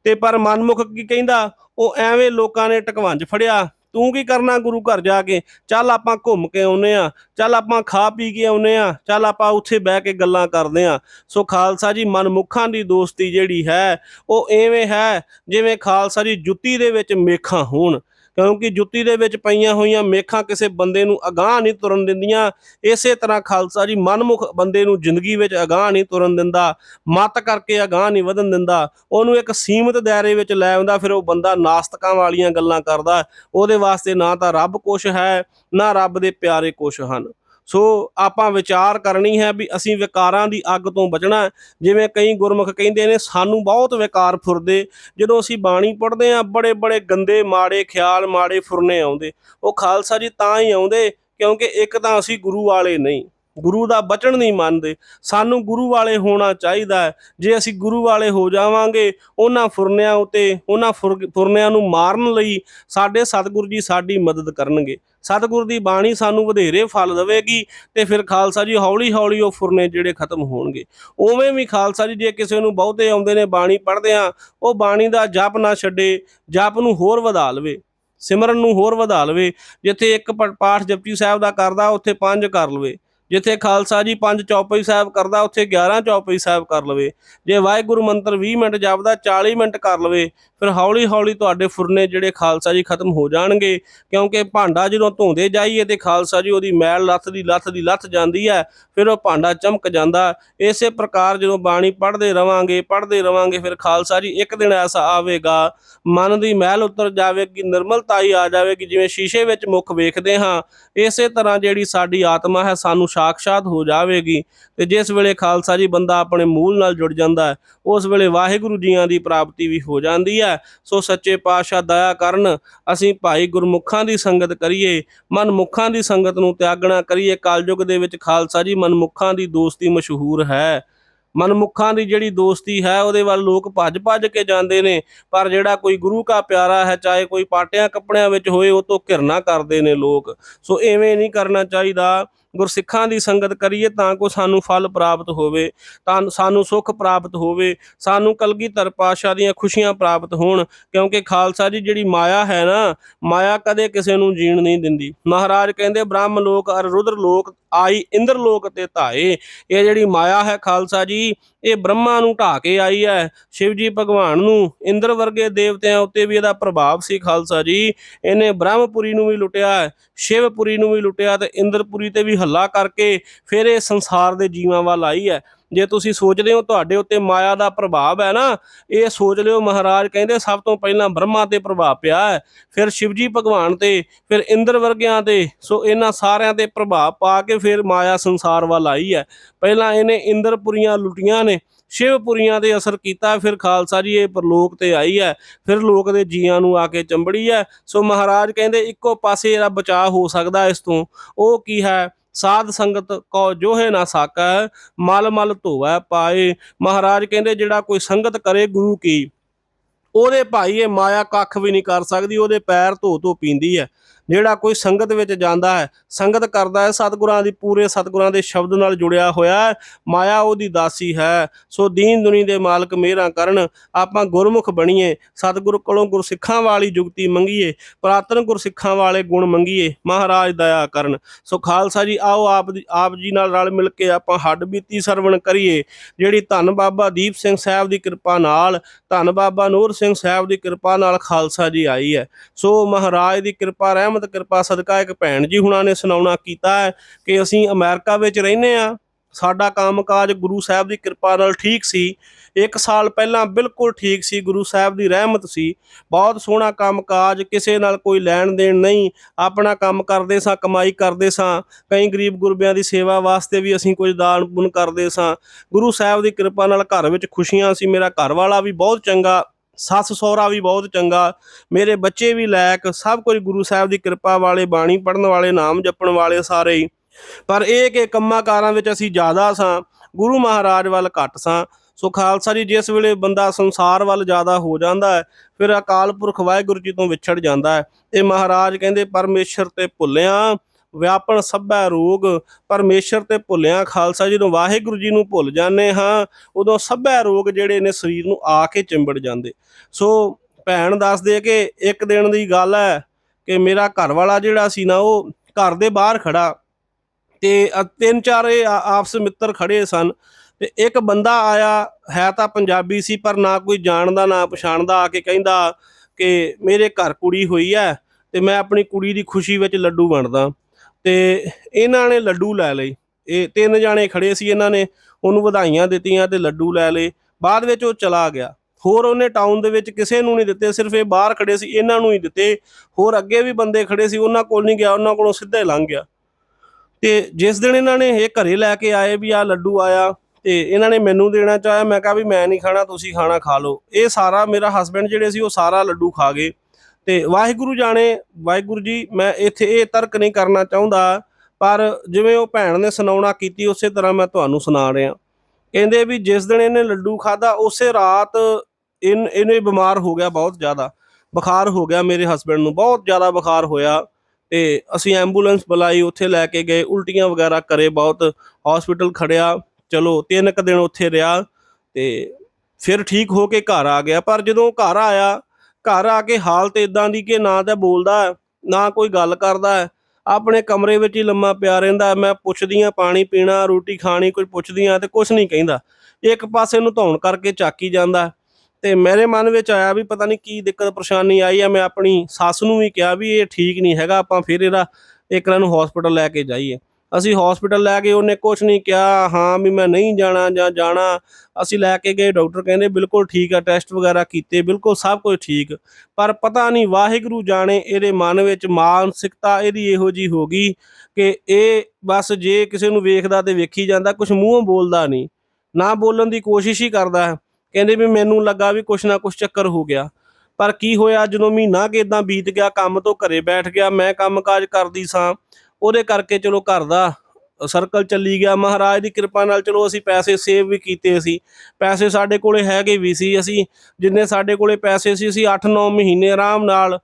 ਤੇ ਪਰ ਮਨਮੁਖ ਕੀ ਕਹਿੰਦਾ, ਉਹ ਐਵੇਂ ਲੋਕਾਂ ਨੇ ਟਕਵੰਜ ਫੜਿਆ, ਤੂੰ ਕੀ ਕਰਨਾ ਗੁਰੂ ਘਰ ਜਾ ਕੇ? ਚੱਲ ਆਪਾਂ ਘੁੰਮ ਕੇ ਆਉਨੇ ਆ ਚੱਲ ਆਪਾਂ ਖਾ ਪੀ ਕੇ ਆਉਨੇ ਆ ਚੱਲ ਆਪਾਂ ਉੱਥੇ ਬਹਿ ਕੇ ਗੱਲਾਂ ਕਰਦੇ ਆ ਸੋ ਖਾਲਸਾ ਜੀ, ਮਨਮੁੱਖਾਂ ਦੀ ਦੋਸਤੀ ਜਿਹੜੀ ਹੈ, ਉਹ ਐਵੇਂ ਹੈ ਜਿਵੇਂ ਖਾਲਸਾ ਜੀ ਜੁੱਤੀ ਦੇ ਵਿੱਚ ਮੇਖਾਂ ਹੋਣ। ਕਿਉਂਕਿ ਜੁੱਤੀ ਦੇ ਵਿੱਚ ਪਈਆਂ ਹੋਈਆਂ ਮੇਖਾਂ ਕਿਸੇ ਬੰਦੇ ਨੂੰ ਅਗਾਹ ਨਹੀਂ ਤੁਰਨ ਦਿੰਦੀਆਂ। ਇਸੇ ਤਰ੍ਹਾਂ ਖਾਲਸਾ ਜੀ ਮਨਮੁਖ ਬੰਦੇ ਨੂੰ ਜ਼ਿੰਦਗੀ ਵਿੱਚ ਅਗਾਹ ਨਹੀਂ ਤੁਰਨ ਦਿੰਦਾ। ਮਤ ਕਰਕੇ ਅਗਾਹ ਨਹੀਂ ਵਧਣ ਦਿੰਦਾ। ਉਹਨੂੰ ਇੱਕ ਸੀਮਿਤ ਦਾਇਰੇ ਵਿੱਚ ਲੈ ਆਉਂਦਾ, ਫਿਰ ਉਹ ਬੰਦਾ ਨਾਸਤਕਾਂ ਵਾਲੀਆਂ ਗੱਲਾਂ ਕਰਦਾ। ਉਹਦੇ ਵਾਸਤੇ ਨਾ ਤਾਂ ਰੱਬ ਕੁਛ ਹੈ, ਨਾ ਰੱਬ ਦੇ ਪਿਆਰੇ ਕੁਛ ਹਨ। ਸੋ ਆਪਾਂ ਵਿਚਾਰ ਕਰਨੀ ਹੈ ਵੀ ਅਸੀਂ ਵਿਕਾਰਾਂ ਦੀ ਅੱਗ ਤੋਂ ਬਚਣਾ ਜਿਵੇਂ ਕਈ ਗੁਰਮੁਖ ਕਹਿੰਦੇ ਨੇ, ਸਾਨੂੰ ਬਹੁਤ ਵਿਕਾਰ ਫੁਰਦੇ। ਜਦੋਂ ਅਸੀਂ ਬਾਣੀ ਪੜ੍ਹਦੇ ਆ ਬੜੇ ਬੜੇ ਗੰਦੇ, ਮਾੜੇ ਖਿਆਲ, ਮਾੜੇ ਫੁਰਨੇ ਆਉਂਦੇ। ਉਹ ਖਾਲਸਾ ਜੀ ਤਾਂ ਹੀ ਆਉਂਦੇ, ਕਿਉਂਕਿ ਇੱਕ ਤਾਂ ਅਸੀਂ ਗੁਰੂ ਵਾਲੇ ਨਹੀਂ। ਗੁਰੂ ਦਾ ਬਚਣ ਨਹੀਂ ਮੰਨਦੇ। ਸਾਨੂੰ ਗੁਰੂ ਵਾਲੇ ਹੋਣਾ ਚਾਹੀਦਾ ਹੈ। ਜੇ ਅਸੀਂ ਗੁਰੂ ਵਾਲੇ ਹੋ ਜਾਵਾਂਗੇ, ਉਹਨਾਂ ਫੁਰਨਿਆਂ ਉਤੇ, ਉਹਨਾਂ ਫੁਰ- ਫੁਰਨਿਆਂ ਨੂੰ ਮਾਰਨ ਲਈ ਸਾਡੇ ਸਤਿਗੁਰੂ ਜੀ ਸਾਡੀ ਮਦਦ ਕਰਨਗੇ। ਸਤਿਗੁਰ ਦੀ ਬਾਣੀ ਸਾਨੂੰ ਵਧੇਰੇ ਫਲ ਦੇਵੇਗੀ ਤੇ ਫਿਰ ਖਾਲਸਾ ਜੀ ਹੌਲੀ ਹੌਲੀ ਉਹ ਫੁਰਨੇ ਜਿਹੜੇ ਖਤਮ ਹੋਣਗੇ। ਉਵੇਂ ਵੀ ਖਾਲਸਾ ਜੀ ਜੇ ਕਿਸੇ ਨੂੰ ਬਹੁਤੇ ਆਉਂਦੇ ਨੇ ਬਾਣੀ ਪੜ੍ਹਦੇ ਆ, ਉਹ ਬਾਣੀ ਦਾ ਜਪ ਨਾ ਛੱਡੇ, ਜਪ ਨੂੰ ਹੋਰ ਵਧਾ ਲਵੇ, ਸਿਮਰਨ ਨੂੰ ਹੋਰ ਵਧਾ ਲਵੇ, ਜਿੱਥੇ ਇੱਕ ਪਾਠ ਜਪਜੀ ਸਾਹਿਬ ਦਾ ਕਰਦਾ, ਉੱਥੇ ਪੰਜ ਕਰ ਲਵੇ। ਜਿੱਥੇ ਖਾਲਸਾ ਜੀ ਪੰਜ ਚੌਪਈ ਸਾਹਿਬ ਕਰਦਾ, ਉੱਥੇ 11 ਚੌਪਈ ਸਾਹਿਬ ਕਰ ਲਵੇ। ਜੇ ਵਾਹਿਗੁਰੂ ਮੰਤਰ 20 ਮਿੰਟ ਜਾਪਦਾ 40 ਮਿੰਟ ਕਰ ਲਵੇ, ਫਿਰ ਹੌਲੀ ਹੌਲੀ ਤੁਹਾਡੇ ਫੁਰਨੇ ਜਿਹੜੇ ਖਾਲਸਾ ਜੀ ਖਤਮ ਹੋ ਜਾਣਗੇ। ਕਿਉਂਕਿ ਭਾਂਡਾ ਜਦੋਂ ਧੋਂਦੇ ਜਾਈਏ ਤੇ ਖਾਲਸਾ ਜੀ ਉਹਦੀ ਮੈਲ ਲੱਥ ਦੀ ਲੱਥ ਦੀ ਲੱਥ ਜਾਂਦੀ ਹੈ, ਫਿਰ ਉਹ ਭਾਂਡਾ ਚਮਕ ਜਾਂਦਾ। ਇਸੇ ਪ੍ਰਕਾਰ ਜਦੋਂ ਬਾਣੀ ਪੜ੍ਹਦੇ ਰਵਾਂਗੇ ਪੜ੍ਹਦੇ ਰਵਾਂਗੇ, ਫਿਰ ਖਾਲਸਾ ਜੀ ਇੱਕ ਦਿਨ ਐਸਾ ਆਵੇਗਾ, ਮਨ ਦੀ ਮੈਲ ਉਤਰ ਜਾਵੇਗੀ ਨਿਰਮਲਤਾ ਹੀ ਆ ਜਾਵੇਗੀ, ਜਿਵੇਂ ਸ਼ੀਸ਼ੇ ਵਿੱਚ ਮੁਖ ਵੇਖਦੇ ਹਾਂ। ਇਸੇ ਤਰ੍ਹਾਂ ਜਿਹੜੀ ਸਾਡੀ ਆਤਮਾ ਹੈ, ਸਾਨੂੰ ਸਾਖਸ਼ਾਤ ਹੋ ਜਾਵੇਗੀ ਤੇ ਜਿਸ ਵੇਲੇ ਖਾਲਸਾ ਜੀ ਬੰਦਾ ਆਪਣੇ ਮੂਲ ਨਾਲ ਜੁੜ ਜਾਂਦਾ ਹੈ, ਉਸ ਵੇਲੇ ਵਾਹਿਗੁਰੂ ਜੀਆਂ ਦੀ ਪ੍ਰਾਪਤੀ ਵੀ ਹੋ ਜਾਂਦੀ ਹੈ। ਸੋ ਸੱਚੇ ਪਾਤਸ਼ਾਹ ਦਇਆ ਕਰਨ, ਅਸੀਂ ਭਾਈ ਗੁਰਮੁਖਾਂ ਦੀ ਸੰਗਤ ਕਰੀਏ, ਮਨਮੁਖਾਂ ਦੀ ਸੰਗਤ ਨੂੰ ਤਿਆਗਣਾ ਕਰੀਏ, ਕਾਲਯੁਗ ਦੇ ਵਿੱਚ ਖਾਲਸਾ ਜੀ ਮਨਮੁਖਾਂ ਦੀ ਦੋਸਤੀ ਮਸ਼ਹੂਰ ਹੈ। ਮਨਮੁਖਾਂ ਦੀ ਜਿਹੜੀ ਦੋਸਤੀ ਹੈ, ਉਹਦੇ ਵੱਲ ਲੋਕ ਭੱਜ ਭੱਜ ਕੇ ਜਾਂਦੇ ਨੇ, ਪਰ ਜਿਹੜਾ ਕੋਈ ਗੁਰੂ ਕਾ ਪਿਆਰਾ ਹੈ, ਚਾਹੇ ਕੋਈ ਪਾਟਿਆਂ ਕੱਪੜਿਆਂ ਵਿੱਚ ਹੋਏ, ਉਹ ਤੋਂ ਘਿਰਨਾ ਕਰਦੇ ਨੇ ਲੋਕ। ਸੋ ਐਵੇਂ ਨਹੀਂ ਕਰਨਾ ਚਾਹੀਦਾ। ਗੁਰਸਿੱਖਾਂ ਦੀ ਸੰਗਤ ਕਰੀਏ ਤਾਂ ਕੋ ਸਾਨੂੰ ਫਲ ਪ੍ਰਾਪਤ ਹੋਵੇ, ਤਾਂ ਸਾਨੂੰ ਸੁੱਖ ਪ੍ਰਾਪਤ ਹੋਵੇ, ਸਾਨੂੰ ਕਲਗੀਧਰ ਪਾਤਸ਼ਾਹ ਦੀਆਂ ਖੁਸ਼ੀਆਂ ਪ੍ਰਾਪਤ ਹੋਣ, ਕਿਉਂਕਿ ਖਾਲਸਾ ਜੀ ਜਿਹੜੀ ਮਾਇਆ ਹੈ ਨਾ, ਮਾਇਆ ਕਦੇ ਕਿਸੇ ਨੂੰ ਜੀਣ ਨਹੀਂ ਦਿੰਦੀ। ਮਹਾਰਾਜ ਕਹਿੰਦੇ, ਬ੍ਰਹਮ ਲੋਕ ਅਰ ਰੁਦਰ ਲੋਕ ਆਈ ਇੰਦਰ ਲੋਕ ਤੇ ਧਾਏ। ਇਹ ਜਿਹੜੀ ਮਾਇਆ ਹੈ ਖਾਲਸਾ ਜੀ, ਇਹ ਬ੍ਰਹਮਾ ਨੂੰ ਢਾ ਕੇ ਆਈ ਹੈ। ਸ਼ਿਵ ਜੀ ਭਗਵਾਨ ਨੂੰ ਇੰਦਰ ਵਰਗੇ ਦੇਵਤਿਆਂ ਉੱਤੇ ਵੀ ਇਹਦਾ ਪ੍ਰਭਾਵ ਸੀ ਖਾਲਸਾ ਜੀ। ਇਹਨੇ ਬ੍ਰਹਮਪੁਰੀ ਨੂੰ ਵੀ ਲੁੱਟਿਆ, ਸ਼ਿਵਪੁਰੀ ਨੂੰ ਵੀ ਲੁੱਟਿਆ ਤੇ ਇੰਦਰਪੁਰੀ ਤੇ ਵੀ ਹੱਲਾ ਕਰਕੇ ਫਿਰ ਇਹ ਸੰਸਾਰ ਦੇ ਜੀਵਾਂ ਵੱਲ ਆਈ ਹੈ। ਜੇ ਤੁਸੀਂ ਸੋਚਦੇ ਹੋ ਤੁਹਾਡੇ ਉੱਤੇ ਮਾਇਆ ਦਾ ਪ੍ਰਭਾਵ ਹੈ ਨਾ, ਇਹ ਸੋਚ ਲਿਓ ਮਹਾਰਾਜ, ਕਹਿੰਦੇ ਸਭ ਤੋਂ ਪਹਿਲਾਂ ਬ੍ਰਹਮਾ ਤੇ ਪ੍ਰਭਾਵ ਪਿਆ ਹੈ, ਫਿਰ ਸ਼ਿਵਜੀ ਭਗਵਾਨ ਤੇ, ਫਿਰ ਇੰਦਰ ਵਰਗਿਆਂ ਤੇ, ਸੋ ਇਹਨਾਂ ਸਾਰਿਆਂ ਤੇ ਪ੍ਰਭਾਵ ਪਾ ਕੇ ਫਿਰ ਮਾਇਆ ਸੰਸਾਰ ਵੱਲ ਆਈ ਹੈ। ਪਹਿਲਾਂ ਇਹਨੇ ਇੰਦਰਪੁਰੀਆਂ ਲੁੱਟੀਆਂ ਨੇ ਸ਼ਿਵਪੁਰੀਆਂ ਦੇ ਅਸਰ ਕੀਤਾ, ਫਿਰ ਖਾਲਸਾ ਜੀ ਇਹ ਪਰਲੋਕ ਤੇ ਆਈ ਹੈ, ਫਿਰ ਲੋਕ ਦੇ ਜੀਆਂ ਨੂੰ ਆ ਕੇ ਚੰਬੜੀ ਹੈ। ਸੋ ਮਹਾਰਾਜ ਕਹਿੰਦੇ ਇੱਕੋ ਪਾਸੇ ਇਹਦਾ ਬਚਾਅ ਹੋ ਸਕਦਾ ਇਸ ਤੋਂ, ਉਹ ਕੀ ਹੈ ਸਾਧ ਸੰਗਤ ਕੋ ਜੋਹੇ ਨਾ ਸਾਕੈ, ਮਲ ਮਲ ਧੋਵੈ ਪਾਏ। ਮਹਾਰਾਜ ਕਹਿੰਦੇ, ਜਿਹੜਾ ਕੋਈ ਸੰਗਤ ਕਰੇ ਗੁਰੂ ਕੀ, ਉਹਦੇ ਭਾਈ ਇਹ ਮਾਇਆ ਕੱਖ ਵੀ ਨਹੀਂ ਕਰ ਸਕਦੀ, ਉਹਦੇ ਪੈਰ ਧੋ ਧੋ ਪੀਂਦੀ ਹੈ ਜਿਹੜਾ ਕੋਈ ਸੰਗਤ ਵਿੱਚ ਜਾਂਦਾ ਹੈ, ਸੰਗਤ ਕਰਦਾ ਹੈ, ਸਤਿਗੁਰਾਂ ਦੀ ਪੂਰੇ ਸਤਿਗੁਰਾਂ ਦੇ ਸ਼ਬਦ ਨਾਲ ਜੁੜਿਆ ਹੋਇਆ ਹੈ, ਮਾਇਆ ਉਹਦੀ ਦਾਸੀ ਹੈ। ਸੋ ਦੀਨ ਦੁਨੀ ਦੇ ਮਾਲਕ ਮਿਹਰਾਂ ਕਰਨ, ਆਪਾਂ ਗੁਰਮੁਖ ਬਣੀਏ, ਸਤਿਗੁਰ ਕੋਲੋਂ ਗੁਰਸਿੱਖਾਂ ਵਾਲੀ ਜੁਗਤੀ ਮੰਗੀਏ, ਪ੍ਰਾਤਨ ਗੁਰਸਿੱਖਾਂ ਵਾਲੇ ਗੁਣ ਮੰਗੀਏ, ਮਹਾਰਾਜ ਦਇਆ ਕਰਨ। ਸੋ ਖਾਲਸਾ ਜੀ, ਆਓ ਆਪ ਆਪ ਜੀ ਨਾਲ ਰਲ ਮਿਲ ਕੇ ਆਪਾਂ ਹੱਡ ਬੀਤੀ ਸਰਵਣ ਕਰੀਏ, ਜਿਹੜੀ ਧੰਨ ਬਾਬਾ ਦੀਪ ਸਿੰਘ ਸਾਹਿਬ ਦੀ ਕਿਰਪਾ ਨਾਲ, ਧੰਨ ਬਾਬਾ ਨੂਰ ਸਿੰਘ ਸਾਹਿਬ ਦੀ ਕਿਰਪਾ ਨਾਲ ਖਾਲਸਾ ਜੀ ਆਈ ਹੈ। ਸੋ ਮਹਾਰਾਜ ਦੀ ਕਿਰਪਾ ਰਹਿਮ ਰਹਿਮਤ ਕਿਰਪਾ ਸਦਕਾ ਇੱਕ ਭੈਣ ਜੀ ਹੁਣਾਂ ਨੇ ਸੁਣਾਉਣਾ ਕੀਤਾ ਹੈ ਕਿ ਅਸੀਂ ਅਮਰੀਕਾ ਵਿੱਚ ਰਹਿੰਦੇ ਆ ਸਾਡਾ ਕੰਮਕਾਜ ਗੁਰੂ ਸਾਹਿਬ ਦੀ ਕਿਰਪਾ ਨਾਲ ਠੀਕ ਸੀ। ਇੱਕ ਸਾਲ ਪਹਿਲਾਂ ਬਿਲਕੁਲ ਠੀਕ ਸੀ, ਗੁਰੂ ਸਾਹਿਬ ਦੀ ਰਹਿਮਤ ਸੀ। ਬਹੁਤ ਸੋਹਣਾ ਕੰਮਕਾਜ, ਕਿਸੇ ਨਾਲ ਕੋਈ ਲੈਣ ਦੇਣ ਨਹੀਂ। ਆਪਣਾ ਕੰਮ ਕਰਦੇ ਸਾਂ, ਕਮਾਈ ਕਰਦੇ ਸਾਂ। ਕਈ ਗਰੀਬ ਗੁਰਬਿਆਂ ਦੀ ਸੇਵਾ ਵਾਸਤੇ ਵੀ ਅਸੀਂ ਕੁਝ ਦਾਨ ਪੁੰਨ ਕਰਦੇ ਸਾਂ। ਗੁਰੂ ਸਾਹਿਬ ਦੀ ਕਿਰਪਾ ਨਾਲ ਘਰ ਵਿੱਚ ਖੁਸ਼ੀਆਂ ਸੀ। ਮੇਰਾ ਘਰ ਵਾਲਾ ਵੀ ਬਹੁਤ ਚੰਗਾ ਸੱਸ ਸਹੁਰਾ ਵੀ ਬਹੁਤ ਚੰਗਾ, ਮੇਰੇ ਬੱਚੇ ਵੀ ਲਾਇਕ, ਸਭ ਕੁਝ ਗੁਰੂ ਸਾਹਿਬ ਦੀ ਕਿਰਪਾ ਵਾਲੇ, ਬਾਣੀ ਪੜਨ ਵਾਲੇ, ਨਾਮ ਜਪਣ ਵਾਲੇ ਸਾਰੇ ਹੀ। ਪਰ ਇਹ ਕਿ ਕੰਮਾਂ ਕਾਰਾਂ ਵਿੱਚ ਅਸੀਂ ਜ਼ਿਆਦਾ ਸਾਂ, ਗੁਰੂ ਮਹਾਰਾਜ ਵੱਲ ਘੱਟ ਸਾਂ। ਸੋ ਖਾਲਸਾ ਜੀ, ਜਿਸ ਵੇਲੇ ਬੰਦਾ ਸੰਸਾਰ ਵੱਲ ਜ਼ਿਆਦਾ ਹੋ ਜਾਂਦਾ ਹੈ, ਫਿਰ ਅਕਾਲ ਪੁਰਖ ਵਾਹਿਗੁਰੂ ਜੀ ਤੋਂ ਵਿਛੜ ਜਾਂਦਾ ਹੈ। ਤੇ ਮਹਾਰਾਜ ਕਹਿੰਦੇ, ਪਰਮੇਸ਼ਰ ਤੇ ਭੁੱਲਿਆ ਵਿਆਪਣ ਸਭੈ ਰੋਗ, ਪਰਮੇਸ਼ਰ ਤੇ ਭੁੱਲਿਆ ਖਾਲਸਾ, ਜਦੋਂ ਵਾਹਿਗੁਰੂ ਜੀ ਨੂੰ ਭੁੱਲ ਜਾਂਦੇ ਹਾਂ, ਉਦੋਂ ਸਭੈ ਰੋਗ ਜਿਹੜੇ ਨੇ ਸਰੀਰ ਨੂੰ ਆ ਕੇ ਚਿੰਬੜ ਜਾਂਦੇ। ਸੋ ਭੈਣ ਦੱਸਦੇ ਕਿ ਇੱਕ ਦਿਨ ਦੀ ਗੱਲ ਹੈ ਕਿ ਮੇਰਾ ਘਰ ਵਾਲਾ ਜਿਹੜਾ ਸੀ ਨਾ, ਉਹ ਘਰ ਦੇ ਬਾਹਰ ਖੜਾ ਤੇ ਤਿੰਨ ਚਾਰ ਆਪਸ ਮਿੱਤਰ ਖੜੇ ਸਨ ਤੇ ਇੱਕ ਬੰਦਾ ਆਇਆ, ਹੈ ਤਾਂ ਪੰਜਾਬੀ ਸੀ, ਪਰ ਨਾ ਕੋਈ ਜਾਣਦਾ, ਨਾ ਪਛਾਣਦਾ, ਆ ਕੇ ਕਹਿੰਦਾ ਕਿ ਮੇਰੇ ਘਰ ਕੁੜੀ ਹੋਈ ਹੈ ਤੇ ਮੈਂ ਆਪਣੀ ਕੁੜੀ ਦੀ ਖੁਸ਼ੀ ਵਿੱਚ ਲੱਡੂ ਵੰਡਦਾ। ਤੇ ਇਹਨਾਂ ਨੇ ਲੱਡੂ ਲੈ ਲਏ। ਇਹ ਤਿੰਨ ਜਾਣੇ ਖੜੇ ਸੀ ਇਹਨਾਂ ਨੇ, ਉਹਨੂੰ ਵਧਾਈਆਂ ਦਿੱਤੀਆਂ ਤੇ ਲੱਡੂ ਲੈ ਲਏ। ਬਾਅਦ ਵਿੱਚ ਉਹ ਚਲਾ ਗਿਆ। ਹੋਰ ਉਹਨੇ ਟਾਊਨ ਦੇ ਵਿੱਚ ਕਿਸੇ ਨੂੰ ਨਹੀਂ ਦਿੱਤੇ, ਸਿਰਫ ਇਹ ਬਾਹਰ ਖੜੇ ਸੀ, ਇਹਨਾਂ ਨੂੰ ਹੀ ਦਿੱਤੇ। ਹੋਰ ਅੱਗੇ ਵੀ ਬੰਦੇ ਖੜੇ ਸੀ, ਉਹਨਾਂ ਕੋਲ ਨਹੀਂ ਗਿਆ, ਉਹਨਾਂ ਕੋਲੋਂ ਸਿੱਧਾ ਹੀ ਲੰਘ ਗਿਆ। ਤੇ ਜਿਸ ਦਿਨ ਇਹਨਾਂ ਨੇ ਇਹ ਘਰੇ ਲੈ ਕੇ ਆਏ ਵੀ ਆ ਲੱਡੂ ਆਇਆ ਤੇ ਇਹਨਾਂ ਨੇ ਮੈਨੂੰ ਦੇਣਾ ਚਾਹਿਆ, ਮੈਂ ਕਿਹਾ ਵੀ ਮੈਂ ਨਹੀਂ ਖਾਣਾ, ਤੁਸੀਂ ਖਾਣਾ ਖਾ ਲਓ। ਇਹ ਸਾਰਾ ਮੇਰਾ ਹਸਬੰਡ ਜਿਹੜੇ ਸੀ, ਉਹ ਸਾਰਾ ਲੱਡੂ ਖਾ ਗਏ। ਤੇ ਵਾਹਿਗੁਰੂ ਜਾਣੇ, ਵਾਹਿਗੁਰੂ ਜੀ, ਮੈਂ ਇੱਥੇ ਇਹ ਤਰਕ ਨਹੀਂ ਕਰਨਾ ਚਾਹੁੰਦਾ, ਪਰ ਜਿਵੇਂ ਉਹ ਭੈਣ ਨੇ ਸੁਣਾਉਣਾ ਕੀਤੀ, ਉਸੇ ਤਰ੍ਹਾਂ ਮੈਂ ਤੁਹਾਨੂੰ ਸੁਣਾ ਰਿਹਾ। ਕਹਿੰਦੇ ਵੀ ਜਿਸ ਦਿਨ ਇਹਨੇ ਲੱਡੂ ਖਾਦਾ ਉਸੇ ਰਾਤ ਇਨ, ਇਹਨੇ ਬਿਮਾਰ ਹੋ ਗਿਆ ਬਹੁਤ ਜ਼ਿਆਦਾ। ਬੁਖਾਰ ਹੋ ਗਿਆ ਮੇਰੇ ਹਸਬੰਡ ਨੂੰ, ਬਹੁਤ ਜ਼ਿਆਦਾ ਬੁਖਾਰ ਹੋਇਆ। ਤੇ ਅਸੀਂ ਐਂਬੂਲੈਂਸ ਬੁਲਾਈ, ਉੱਥੇ ਲੈ ਕੇ ਗਏ, ਉਲਟੀਆਂ ਵਗੈਰਾ ਕਰੇ ਬਹੁਤ ਹਸਪੀਟਲ ਖੜਿਆ। ਚਲੋ, ਤਿੰਨ ਕੁ ਦਿਨ ਉੱਥੇ ਰਿਹਾ ਤੇ ਫਿਰ ਠੀਕ ਹੋ ਕੇ ਘਰ ਆ ਗਿਆ। ਪਰ ਜਦੋਂ ਘਰ ਆਇਆ ਘਰ ਆ ਕੇ ਹਾਲਤ ਇਦਾਂ ਦੀ ਕਿ ਨਾ ਤਾਂ ਬੋਲਦਾ ਨਾ ਕੋਈ ਗੱਲ ਕਰਦਾ ਆਪਣੇ ਕਮਰੇ ਵਿੱਚ ਹੀ ਲੰਮਾ ਪਿਆ ਰਹਿੰਦਾ ਹੈ। ਮੈਂ ਪੁੱਛਦੀਆਂ ਪਾਣੀ ਪੀਣਾ, ਰੋਟੀ ਖਾਣੀ, ਕੋਈ ਪੁੱਛਦੀਆਂ ਤੇ ਕੁਝ ਨਹੀਂ ਕਹਿੰਦਾ ਇੱਕ ਪਾਸੇ ਨੂੰ ਧੌਣ ਕਰਕੇ ਚਾਕੀ ਜਾਂਦਾ ਹੈ। ਤੇ ਮੇਰੇ ਮਨ ਵਿੱਚ ਆਇਆ ਵੀ ਪਤਾ ਨਹੀਂ ਕੀ ਦਿੱਕਤ, ਪਰੇਸ਼ਾਨੀ ਆਈ ਆ ਮੈਂ ਆਪਣੀ ਸੱਸ ਨੂੰ ਵੀ ਕਿਹਾ ਵੀ ਇਹ ਠੀਕ ਨਹੀਂ ਹੈਗਾ, ਆਪਾਂ ਫਿਰ ਇਹਦਾ ਇੱਕ ਇਹਨਾਂ ਨੂੰ ਹਸਪੀਟਲ ਲੈ ਕੇ ਜਾਈਏ ਅਸੀਂ ਹਸਪੀਟਲ ਲੈ ਗਏ, ਉਹਨੇ ਕੁਝ ਨਹੀਂ ਕਿਹਾ, ਹਾਂ ਵੀ ਮੈਂ ਨਹੀਂ ਜਾਣਾ ਜਾਂ ਜਾਣਾ। ਅਸੀਂ ਲੈ ਕੇ ਗਏ ਡਾਕਟਰ ਕਹਿੰਦੇ ਬਿਲਕੁਲ ਠੀਕ ਆ ਟੈਸਟ ਵਗੈਰਾ ਕੀਤੇ, ਬਿਲਕੁਲ ਸਭ ਕੁਝ ਠੀਕ। ਪਰ ਪਤਾ ਨਹੀਂ ਵਾਹਿਗੁਰੂ ਜਾਣੇ ਇਹਦੇ ਮਨ ਵਿੱਚ ਮਾਨਸਿਕਤਾ ਇਹਦੀ ਇਹੋ ਜੀ ਹੋ ਗਈ ਕਿ ਇਹ ਬਸ ਜੇ ਕਿਸੇ ਨੂੰ ਵੇਖਦਾ ਤੇ ਵੇਖੀ ਜਾਂਦਾ ਕੁਝ ਮੂੰਹੋਂ ਬੋਲਦਾ ਨਹੀਂ। ਨਾ ਬੋਲਣ ਦੀ ਕੋਸ਼ਿਸ਼ ਹੀ ਕਰਦਾ ਹੈ ਕਹਿੰਦੇ ਵੀ ਮੈਨੂੰ ਲੱਗਾ ਵੀ ਕੁਛ ਨਾ ਕੁਛ ਚੱਕਰ ਹੋ ਗਿਆ। ਪਰ ਕੀ ਹੋਇਆ, ਜਦੋਂ ਮਹੀਨਾ ਕਿ ਇਦਾਂ ਬੀਤ ਗਿਆ, ਕੰਮ ਤੋਂ ਘਰੇ ਬੈਠ ਗਿਆ, ਮੈਂ ਕੰਮਕਾਜ ਕਰਦੀ ਸਾਂ ਉਹਦੇ ਕਰਕੇ ਚਲੋ ਘਰ ਦਾ ਸਰਕਲ ਚੱਲੀ ਗਿਆ। ਮਹਾਰਾਜ ਦੀ ਕਿਰਪਾ ਨਾਲ ਚਲੋ ਅਸੀਂ ਪੈਸੇ ਸੇਵ ਵੀ ਕੀਤੇ ਸੀ। ਪੈਸੇ ਸਾਡੇ ਕੋਲੇ ਹੈਗੇ ਵੀ ਸੀ। ਅਸੀਂ ਜਿੰਨੇ ਸਾਡੇ ਕੋਲੇ ਪੈਸੇ ਸੀ, ਅਸੀਂ 8-9 ਮਹੀਨੇ ਆਰਾਮ ਨਾਲ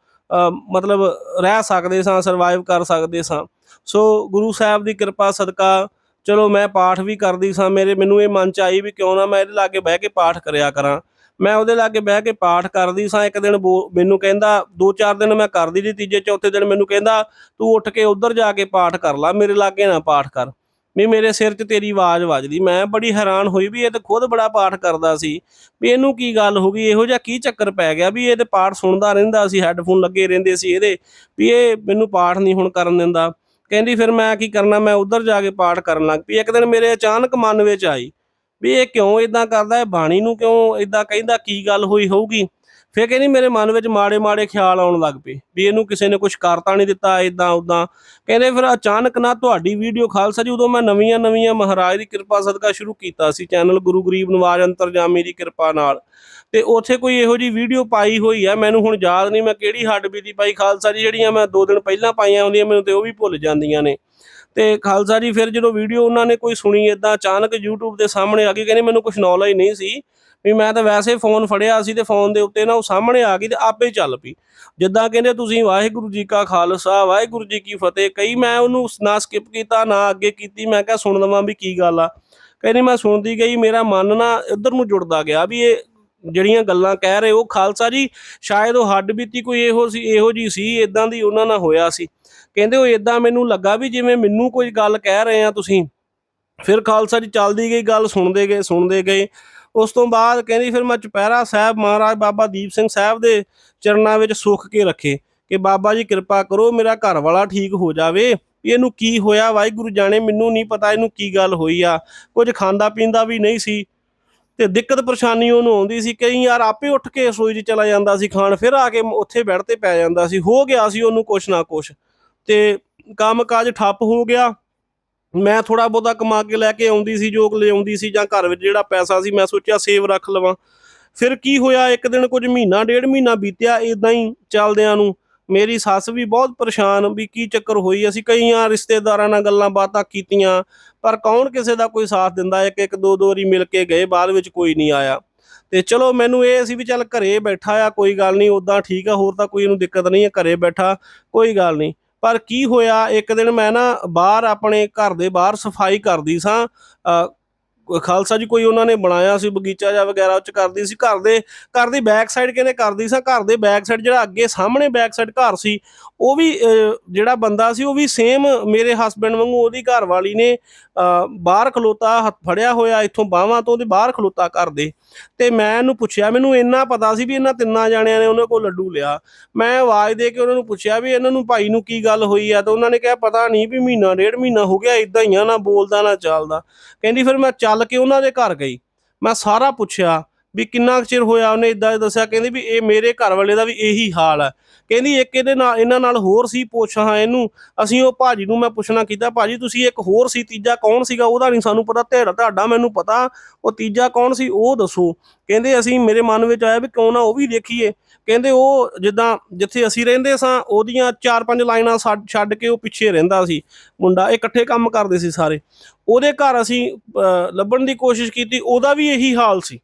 ਮਤਲਬ ਰਹਿ ਸਕਦੇ ਸਾਂ ਸਰਵਾਈਵ ਕਰ ਸਕਦੇ ਸਾਂ। ਸੋ ਗੁਰੂ ਸਾਹਿਬ ਦੀ ਕਿਰਪਾ, ਸਦਕਾ ਚਲੋ ਮੈਂ ਪਾਠ ਵੀ ਕਰਦੀ ਸਾਂ। ਮੇਰੇ, ਮੈਨੂੰ ਇਹ ਮਨ ਚ ਆਈ ਵੀ ਕਿਉਂ ਨਾ ਮੈਂ ਇਹਦੇ ਲਾਗੇ ਬਹਿ ਕੇ ਪਾਠ ਕਰਿਆ ਕਰਾਂ। ਮੈਂ ਉਹਦੇ ਲਾਗੇ ਬਹਿ ਕੇ ਪਾਠ ਕਰਦੀ ਸਾਂ, ਇੱਕ ਦਿਨ ਬੋ- ਮੈਨੂੰ ਕਹਿੰਦਾ, ਦੋ ਚਾਰ ਦਿਨ ਮੈਂ ਕਰਦੀ ਰਹੀ ਤੀਜੇ, ਚੌਥੇ ਦਿਨ ਮੈਨੂੰ ਕਹਿੰਦਾ, ਤੂੰ ਉੱਠ ਕੇ ਉੱਧਰ ਜਾ ਕੇ ਪਾਠ ਕਰ ਲੈ, ਮੇਰੇ ਲਾਗੇ ਨਾ ਪਾਠ ਕਰ। ਵੀ ਮੇਰੇ ਸਿਰ 'ਚ ਤੇਰੀ ਆਵਾਜ਼ ਵੱਜਦੀ। ਮੈਂ ਬੜੀ ਹੈਰਾਨ ਹੋਈ ਵੀ ਇਹ ਤਾਂ ਖੁਦ ਬੜਾ ਪਾਠ ਕਰਦਾ ਸੀ। ਵੀ ਇਹਨੂੰ ਕੀ ਗੱਲ ਹੋ ਗਈ? ਇਹੋ ਜਿਹਾ ਕੀ ਚੱਕਰ ਪੈ ਗਿਆ ਵੀ ਇਹ ਤੇ ਪਾਠ ਸੁਣਦਾ ਰਹਿੰਦਾ ਸੀ, ਹੈੱਡਫੋਨ ਲੱਗੇ ਰਹਿੰਦੇ ਸੀ ਇਹਦੇ, ਵੀ ਇਹ ਮੈਨੂੰ ਪਾਠ ਨਹੀਂ ਹੁਣ ਕਰਨ ਦਿੰਦਾ। ਕਹਿੰਦੀ ਫਿਰ ਮੈਂ ਕੀ ਕਰਨਾ? ਮੈਂ ਉੱਧਰ ਜਾ ਕੇ ਪਾਠ ਕਰਨ ਲੱਗ ਪਈ। ਇੱਕ ਦਿਨ ਮੇਰੇ ਅਚਾਨਕ ਮਨ ਵਿੱਚ ਆਈ ਵੀ ਇਹ ਕਿਉਂ ਇਦਾਂ ਕਰਦਾ ਹੈ? ਬਾਣੀ ਨੂੰ ਕਿਉਂ ਇਦਾਂ ਕਹਿੰਦਾ? ਕੀ ਗੱਲ ਹੋਈ ਹੋਊਗੀ? ਫਿਰ ਕਹਿੰਦੀ ਮੇਰੇ ਮਨ ਵਿੱਚ ਮਾੜੇ ਮਾੜੇ ਖਿਆਲ ਆਉਣ ਲੱਗ ਪਏ ਵੀ ਇਹਨੂੰ ਕਿਸੇ ਨੇ ਕੁਝ ਕਰਤਾ ਨਹੀਂ ਦਿੱਤਾ ਇਦਾਂ ਉਦਾਂ ਕਹਿੰਦੇ ਫਿਰ ਅਚਾਨਕ ਨਾ ਤੁਹਾਡੀ ਵੀਡੀਓ ਖਾਲਸਾ ਜੀ, ਉਦੋਂ ਮੈਂ ਨਵੀਆਂ ਨਵੀਆਂ ਮਹਾਰਾਜ ਦੀ ਕਿਰਪਾ ਸਦਕਾ ਸ਼ੁਰੂ ਕੀਤਾ ਸੀ ਚੈਨਲ ਗੁਰੂ ਗਰੀਬ ਨਵਾਜ ਅੰਤਰਜਾਮੀ ਦੀ ਕਿਰਪਾ ਨਾਲ। ਤੇ ਉੱਥੇ ਕੋਈ ਇਹੋ ਜੀ ਵੀਡੀਓ ਪਾਈ ਹੋਈ ਆ, ਮੈਨੂੰ ਹੁਣ ਯਾਦ ਨਹੀਂ ਮੈਂ ਕਿਹੜੀ ਹੱਡ ਬੀਤੀ ਪਾਈ ਖਾਲਸਾ ਜੀ, ਜਿਹੜੀਆਂ ਮੈਂ ਦੋ ਦਿਨ ਪਹਿਲਾਂ ਪਾਈਆਂ ਹੁੰਦੀਆਂ, ਮੈਨੂੰ ਤੇ ਉਹ ਵੀ ਭੁੱਲ ਜਾਂਦੀਆਂ ਨੇ। ਤੇ ਖਾਲਸਾ ਜੀ, ਫਿਰ ਜਦੋਂ ਵੀਡੀਓ ਉਹਨਾਂ ਨੇ ਕੋਈ ਸੁਣੀ ਇਦਾਂ ਅਚਾਨਕ YouTube ਦੇ ਸਾਹਮਣੇ ਆ ਗਈ, ਕਹਿੰਦੇ ਮੈਨੂੰ ਕੁਝ ਨੌਲੇਜ ਨਹੀਂ ਸੀ ਵੀ ਮੈਂ ਤਾਂ ਵੈਸੇ ਫੋਨ ਫੜਿਆ ਸੀ ਤੇ ਫੋਨ ਦੇ ਉੱਤੇ ਨਾ ਉਹ ਸਾਹਮਣੇ ਆ ਗਈ ਤੇ ਆਪੇ ਚੱਲ ਪਈ। ਜਿੱਦਾਂ ਕਹਿੰਦੇ ਤੁਸੀਂ ਵਾਹਿਗੁਰੂ ਜੀ ਕਾ ਖਾਲਸਾ, ਵਾਹਿਗੁਰੂ ਜੀ ਕੀ ਫਤਿਹ ਕਈ ਮੈਂ ਉਹਨੂੰ ਨਾ ਸਕਿਪ ਕੀਤਾ, ਨਾ ਅੱਗੇ ਕੀਤੀ, ਮੈਂ ਕਿਹਾ ਸੁਣ ਲਵਾਂ ਵੀ ਕੀ ਗੱਲ ਆ। ਕਹਿੰਦੀ ਮੈਂ ਸੁਣਦੀ ਗਈ, ਮੇਰਾ ਮਨ ਨਾ ਇੱਧਰ ਨੂੰ ਜੁੜਦਾ ਗਿਆ ਵੀ ਇਹ ਜਿਹੜੀਆਂ ਗੱਲਾਂ ਕਹਿ ਰਹੇ ਉਹ ਖਾਲਸਾ ਜੀ, ਸ਼ਾਇਦ ਉਹ ਹੱਡ ਬੀਤੀ ਕੋਈ ਇਹੋ ਸੀ, ਇਹੋ ਜੀ ਸੀ ਇਦਾਂ ਦੀ ਉਹਨਾਂ ਨਾਲ ਹੋਇਆ ਸੀ। ਕਹਿੰਦੇ ਉਹ ਇਦਾਂ ਮੈਨੂੰ ਲੱਗਾ ਵੀ ਜਿਵੇਂ ਮੈਨੂੰ ਕੋਈ ਗੱਲ ਕਹਿ ਰਹੇ ਆ ਤੁਸੀਂ, ਫਿਰ ਖਾਲਸਾ ਜੀ ਚੱਲਦੀ ਗਈ ਗੱਲ ਸੁਣਦੇ ਗਏ ਸੁਣਦੇ ਗਏ। ਉਸ ਤੋਂ ਬਾਅਦ ਕਹਿੰਦੀ ਫਿਰ ਮੈਂ ਚੁਪਹਿਰਾ ਸਾਹਿਬ ਮਹਾਰਾਜ ਬਾਬਾ ਦੀਪ ਸਿੰਘ ਸਾਹਿਬ ਦੇ ਚਰਨਾਂ ਵਿੱਚ ਸੁੱਖ ਕੇ ਰੱਖੇ ਕਿ ਬਾਬਾ ਜੀ ਕਿਰਪਾ ਕਰੋ ਮੇਰਾ ਘਰ ਵਾਲਾ ਠੀਕ ਹੋ ਜਾਵੇ। ਇਹਨੂੰ ਕੀ ਹੋਇਆ? ਵਾਹਿਗੁਰੂ ਜਾਣੇ, ਮੈਨੂੰ ਨਹੀਂ ਪਤਾ ਇਹਨੂੰ ਕੀ ਗੱਲ ਹੋਈ ਆ। ਕੁਝ ਖਾਂਦਾ ਪੀਂਦਾ ਵੀ ਨਹੀਂ ਸੀ ਤੇ ਦਿੱਕਤ ਪਰੇਸ਼ਾਨੀ ਉਹਨੂੰ ਆਉਂਦੀ ਸੀ। ਕਈ ਯਾਰ ਆਪੇ ਉੱਠ ਕੇ ਰਸੋਈ 'ਚ ਚਲਾ ਜਾਂਦਾ ਸੀ, ਖਾਣ ਫਿਰ ਆ ਕੇ ਉੱਥੇ ਬੈਠ ਤੇ ਪੈ ਜਾਂਦਾ ਸੀ। ਹੋ ਗਿਆ ਸੀ ਉਹਨੂੰ ਕੁਛ ਨਾ ਕੁਛ। ਤੇ ਕੰਮ ਕਾਜ ਠੱਪ ਹੋ ਗਿਆ। ਮੈਂ ਥੋੜਾ ਬਹੁਤਾ ਕਮਾ ਕੇ ਲੈ ਕੇ ਆਉਂਦੀ ਸੀ ਜੋ ਲਿਆਉਂਦੀ ਸੀ ਜਾਂ ਘਰ ਵਿੱਚ ਜਿਹੜਾ ਪੈਸਾ ਸੀ, ਮੈਂ ਸੋਚਿਆ ਸੇਵ ਰੱਖ ਲਵਾਂ। ਫਿਰ ਕੀ ਹੋਇਆ? ਇੱਕ ਦਿਨ ਕੁਝ ਮਹੀਨਾ, ਡੇਢ ਮਹੀਨਾ ਬੀਤਿਆ ਇਦਾਂ ਹੀ ਚੱਲਦਿਆਂ ਨੂੰ ਮੇਰੀ ਸੱਸ ਵੀ ਬਹੁਤ ਪਰੇਸ਼ਾਨ ਵੀ ਕੀ ਚੱਕਰ ਹੋਈ? ਅਸੀਂ ਕਈਆਂ ਰਿਸ਼ਤੇਦਾਰਾਂ ਨਾਲ ਗੱਲਾਂ ਬਾਤਾਂ ਕੀਤੀਆਂ, ਪਰ ਕੌਣ ਕਿਸੇ ਦਾ ਕੋਈ ਸਾਥ ਦਿੰਦਾ? ਇੱਕ ਇੱਕ, ਦੋ ਦੋ ਵਾਰੀ ਮਿਲ ਕੇ ਗਏ, ਬਾਅਦ ਵਿੱਚ ਕੋਈ ਨਹੀਂ ਆਇਆ। ਤੇ ਚਲੋ ਮੈਨੂੰ ਇਹ ਸੀ ਵੀ ਚੱਲ ਘਰੇ ਬੈਠਾ ਆ, ਕੋਈ ਗੱਲ ਨਹੀਂ ਉਦਾਂ ਠੀਕ ਆ, ਹੋਰ ਤਾਂ ਕੋਈ ਇਹਨੂੰ ਦਿੱਕਤ ਨਹੀਂ ਹੈ ਘਰੇ ਬੈਠਾ, ਕੋਈ ਗੱਲ ਨਹੀਂ। ਪਰ ਕੀ ਹੋਇਆ, ਇੱਕ ਦਿਨ ਮੈਂ ਨਾ ਬਾਹਰ ਆਪਣੇ ਘਰ ਦੇ ਬਾਹਰ ਸਫ਼ਾਈ ਕਰਦੀ ਸਾਂ ਖਾਲਸਾ ਜੀ ਕੋਈ ਉਹਨਾਂ ਨੇ ਬਣਾਇਆ ਸੀ, ਬਗੀਚਾ ਜਾਂ ਵਗੈਰਾ ਉਹ ਕਰਦੀ ਸੀ, ਘਰ ਦੇ, ਘਰ ਦੀ ਬੈਕ ਸਾਈਡ ਕਹਿੰਦੇ ਕਰਦੀ ਸਾਂ? ਘਰ ਦੇ ਬੈਕ ਸਾਈਡ ਜਿਹੜਾ ਅੱਗੇ ਸਾਹਮਣੇ ਬੈਕ ਸਾਈਡ ਘਰ ਸੀ, ਉਹ ਵੀ ਜਿਹੜਾ ਬੰਦਾ ਸੀ ਉਹ ਵੀ ਸੇਮ ਮੇਰੇ ਹਸਬੰਡ ਵਾਂਗੂ ਉਹਦੀ ਘਰ ਵਾਲੀ ਨੇ ਬਾਹਰ ਖਲੋਤਾ, ਹੱਥ ਫੜਿਆ ਹੋਇਆ ਇੱਥੋਂ ਬਾਹਾਂ ਤੋਂ ਉਹਦੇ ਬਾਹਰ ਖਲੋਤਾ ਘਰ ਦੇ। ਤੇ ਮੈਂ ਇਹਨੂੰ ਪੁੱਛਿਆ, ਮੈਨੂੰ ਇੰਨਾ ਪਤਾ ਸੀ ਵੀ ਇਹਨਾਂ ਤਿੰਨਾਂ ਜਾਣਿਆਂ ਨੇ ਉਹਨਾਂ ਕੋਲ ਲੱਡੂ ਲਿਆ। ਮੈਂ ਆਵਾਜ਼ ਦੇ ਕੇ ਉਹਨਾਂ ਨੂੰ ਪੁੱਛਿਆ ਵੀ ਇਹਨਾਂ ਨੂੰ ਭਾਈ ਨੂੰ ਕੀ ਗੱਲ ਹੋਈ ਆ? ਤਾਂ ਉਹਨਾਂ ਨੇ ਕਿਹਾ, ਪਤਾ ਨਹੀਂ ਵੀ ਮਹੀਨਾ, ਡੇਢ ਮਹੀਨਾ ਹੋ ਗਿਆ ਇਦਾਂ ਹੀ ਆ, ਨਾ ਬੋਲਦਾ, ਨਾ ਚੱਲਦਾ। ਕਹਿੰਦੀ, ਫਿਰ ਮੈਂ ਚੱਲ ਕੇ ਉਹਨਾਂ ਦੇ ਘਰ ਗਈ। ਮੈਂ ਸਾਰਾ ਪੁੱਛਿਆ ਵੀ ਕਿੰਨਾ ਕੁ ਚਿਰ ਹੋਇਆ, ਉਹਨੇ ਇਦਾਂ ਦੱਸਿਆ, ਕਹਿੰਦੀ ਵੀ ਇਹ ਮੇਰੇ ਘਰ ਵਾਲੇ ਦਾ ਵੀ ਇਹੀ ਹਾਲ ਹੈ। ਕਹਿੰਦੀ ਇੱਕ ਇਹਦੇ ਨਾਲ, ਇਹਨਾਂ ਨਾਲ ਹੋਰ ਸੀ, ਪੁੱਛ ਹਾਂ ਇਹਨੂੰ। ਅਸੀਂ ਉਹ ਭਾਜੀ ਨੂੰ ਮੈਂ ਪੁੱਛਣਾ ਕੀਤਾ, ਭਾਜੀ, ਤੁਸੀਂ ਇੱਕ ਹੋਰ ਸੀ, ਤੀਜਾ ਕੌਣ ਸੀਗਾ? ਉਹਦਾ ਨਹੀਂ ਸਾਨੂੰ ਪਤਾ ਤੇਰਾ ਤੁਹਾਡਾ ਮੈਨੂੰ ਪਤਾ। ਉਹ ਤੀਜਾ ਕੌਣ ਸੀ, ਉਹ ਦੱਸੋ। ਕਹਿੰਦੇ ਅਸੀਂ, ਮੇਰੇ ਮਨ ਵਿੱਚ ਆਇਆ ਵੀ ਕਿਉਂ ਨਾ ਉਹ ਵੀ ਦੇਖੀਏ। ਕਹਿੰਦੇ ਉਹ ਜਿੱਦਾਂ ਜਿੱਥੇ ਅਸੀਂ ਰਹਿੰਦੇ ਸਾਂ, ਉਹਦੀਆਂ ਚਾਰ ਪੰਜ ਲਾਈਨਾਂ ਛੱਡ ਛੱਡ ਕੇ ਉਹ ਪਿੱਛੇ ਰਹਿੰਦਾ ਸੀ। ਮੁੰਡਾ ਇਹ ਇਕੱਠੇ ਕੰਮ ਕਰਦੇ ਸੀ ਸਾਰੇ। ਉਹਦੇ ਘਰ ਅਸੀਂ ਲੱਭਣ ਦੀ ਕੋਸ਼ਿਸ਼ ਕੀਤੀ। ਉਹਦਾ ਵੀ ਇਹੀ ਹਾਲ ਸੀ।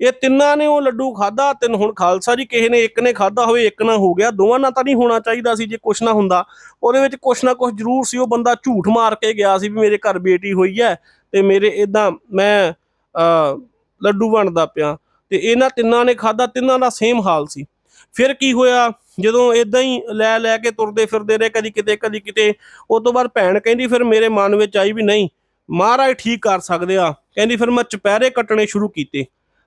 ਇਹ ਤਿੰਨਾਂ ਨੇ ਉਹ ਲੱਡੂ ਖਾਦਾ ਤਿੰਨ ਹੁਣ ਖਾਲਸਾ ਜੀ, ਕਿਸੇ ਨੇ ਇੱਕ ਨੇ ਖਾਦਾ ਹੋਵੇ, ਇੱਕ ਨਾ ਹੋ ਗਿਆ। ਦੋਵਾਂ ਨਾਲ ਤਾਂ ਨਹੀਂ ਹੋਣਾ ਚਾਹੀਦਾ ਸੀ ਜੇ ਕੁਛ ਨਾ ਹੁੰਦਾ। ਉਹਦੇ ਵਿੱਚ ਕੁਛ ਨਾ ਕੁਛ ਜ਼ਰੂਰ ਸੀ। ਉਹ ਬੰਦਾ ਝੂਠ ਮਾਰ ਕੇ ਗਿਆ ਸੀ ਵੀ ਮੇਰੇ ਘਰ ਬੇਟੀ ਹੋਈ ਹੈ ਤੇ ਮੇਰੇ ਇਦਾਂ ਮੈਂ ਲੱਡੂ ਬਣਦਾ ਪਿਆ। ਤੇ ਇਹਨਾਂ ਤਿੰਨਾਂ ਨੇ ਖਾਦਾ ਤਿੰਨਾਂ ਦਾ ਸੇਮ ਹਾਲ ਸੀ। ਫਿਰ ਕੀ ਹੋਇਆ? ਜਦੋਂ ਇਦਾਂ ਹੀ ਲੈ ਲੈ ਕੇ ਤੁਰਦੇ ਫਿਰਦੇ ਰਹੇ, ਕਦੀ ਕਿਤੇ ਕਦੀ ਕਿਤੇ ਉਸ ਤੋਂ ਬਾਅਦ ਭੈਣ ਕਹਿੰਦੀ, ਫਿਰ ਮੇਰੇ ਮਨ ਵਿੱਚ ਆਈ ਵੀ ਨਹੀਂ। ਮਹਾਰਾਜ ਠੀਕ ਕਰ ਸਕਦੇ ਆ। ਕਹਿੰਦੀ, ਫਿਰ ਮੈਂ ਚੁਪਹਿਰੇ ਕੱਟਣੇ ਸ਼ੁਰੂ ਕੀਤੇ।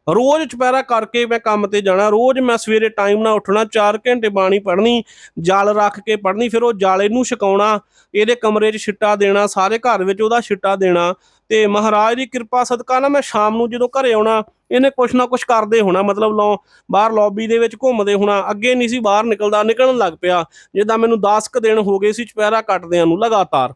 ਰੋਜ਼ ਚੁਪਹਿਰਾ ਕਰਕੇ ਮੈਂ ਕੰਮ ਤੇ ਜਾਣਾ, ਰੋਜ਼ ਮੈਂ ਸਵੇਰੇ ਟਾਈਮ ਨਾਲ ਉੱਠਣਾ 4 ਘੰਟੇ ਬਾਣੀ ਪੜ੍ਹਨੀ, ਜਲ ਰੱਖ ਕੇ ਪੜ੍ਹਨੀ, ਫਿਰ ਉਹ ਜਾਲੇ ਨੂੰ ਛਕਾਉਣਾ, ਇਹਦੇ ਕਮਰੇ 'ਚ ਛਿੱਟਾ ਦੇਣਾ, ਸਾਰੇ ਘਰ ਵਿੱਚ ਉਹਦਾ ਛਿੱਟਾ ਦੇਣਾ ਤੇ ਮਹਾਰਾਜ ਦੀ ਕਿਰਪਾ ਸਦਕਾ ਨਾ ਮੈਂ ਸ਼ਾਮ ਨੂੰ ਜਦੋਂ ਘਰੇ ਆਉਣਾ, ਇਹਨੇ ਕੁਛ ਨਾ ਕੁਛ ਕਰਦੇ ਹੋਣਾ, ਮਤਲਬ ਲੋ ਬਾਹਰ ਲੌਬੀ ਦੇ ਵਿੱਚ ਘੁੰਮਦੇ ਹੋਣਾ, ਅੱਗੇ ਨਹੀਂ ਸੀ ਬਾਹਰ ਨਿਕਲਦਾ, ਨਿਕਲਣ ਲੱਗ ਪਿਆ, ਜਿੱਦਾਂ ਮੈਨੂੰ 10 ਕੁ ਦਿਨ ਹੋ ਗਏ ਸੀ ਚੁਪਹਿਰਾ ਕੱਟਦਿਆਂ ਨੂੰ ਲਗਾਤਾਰ।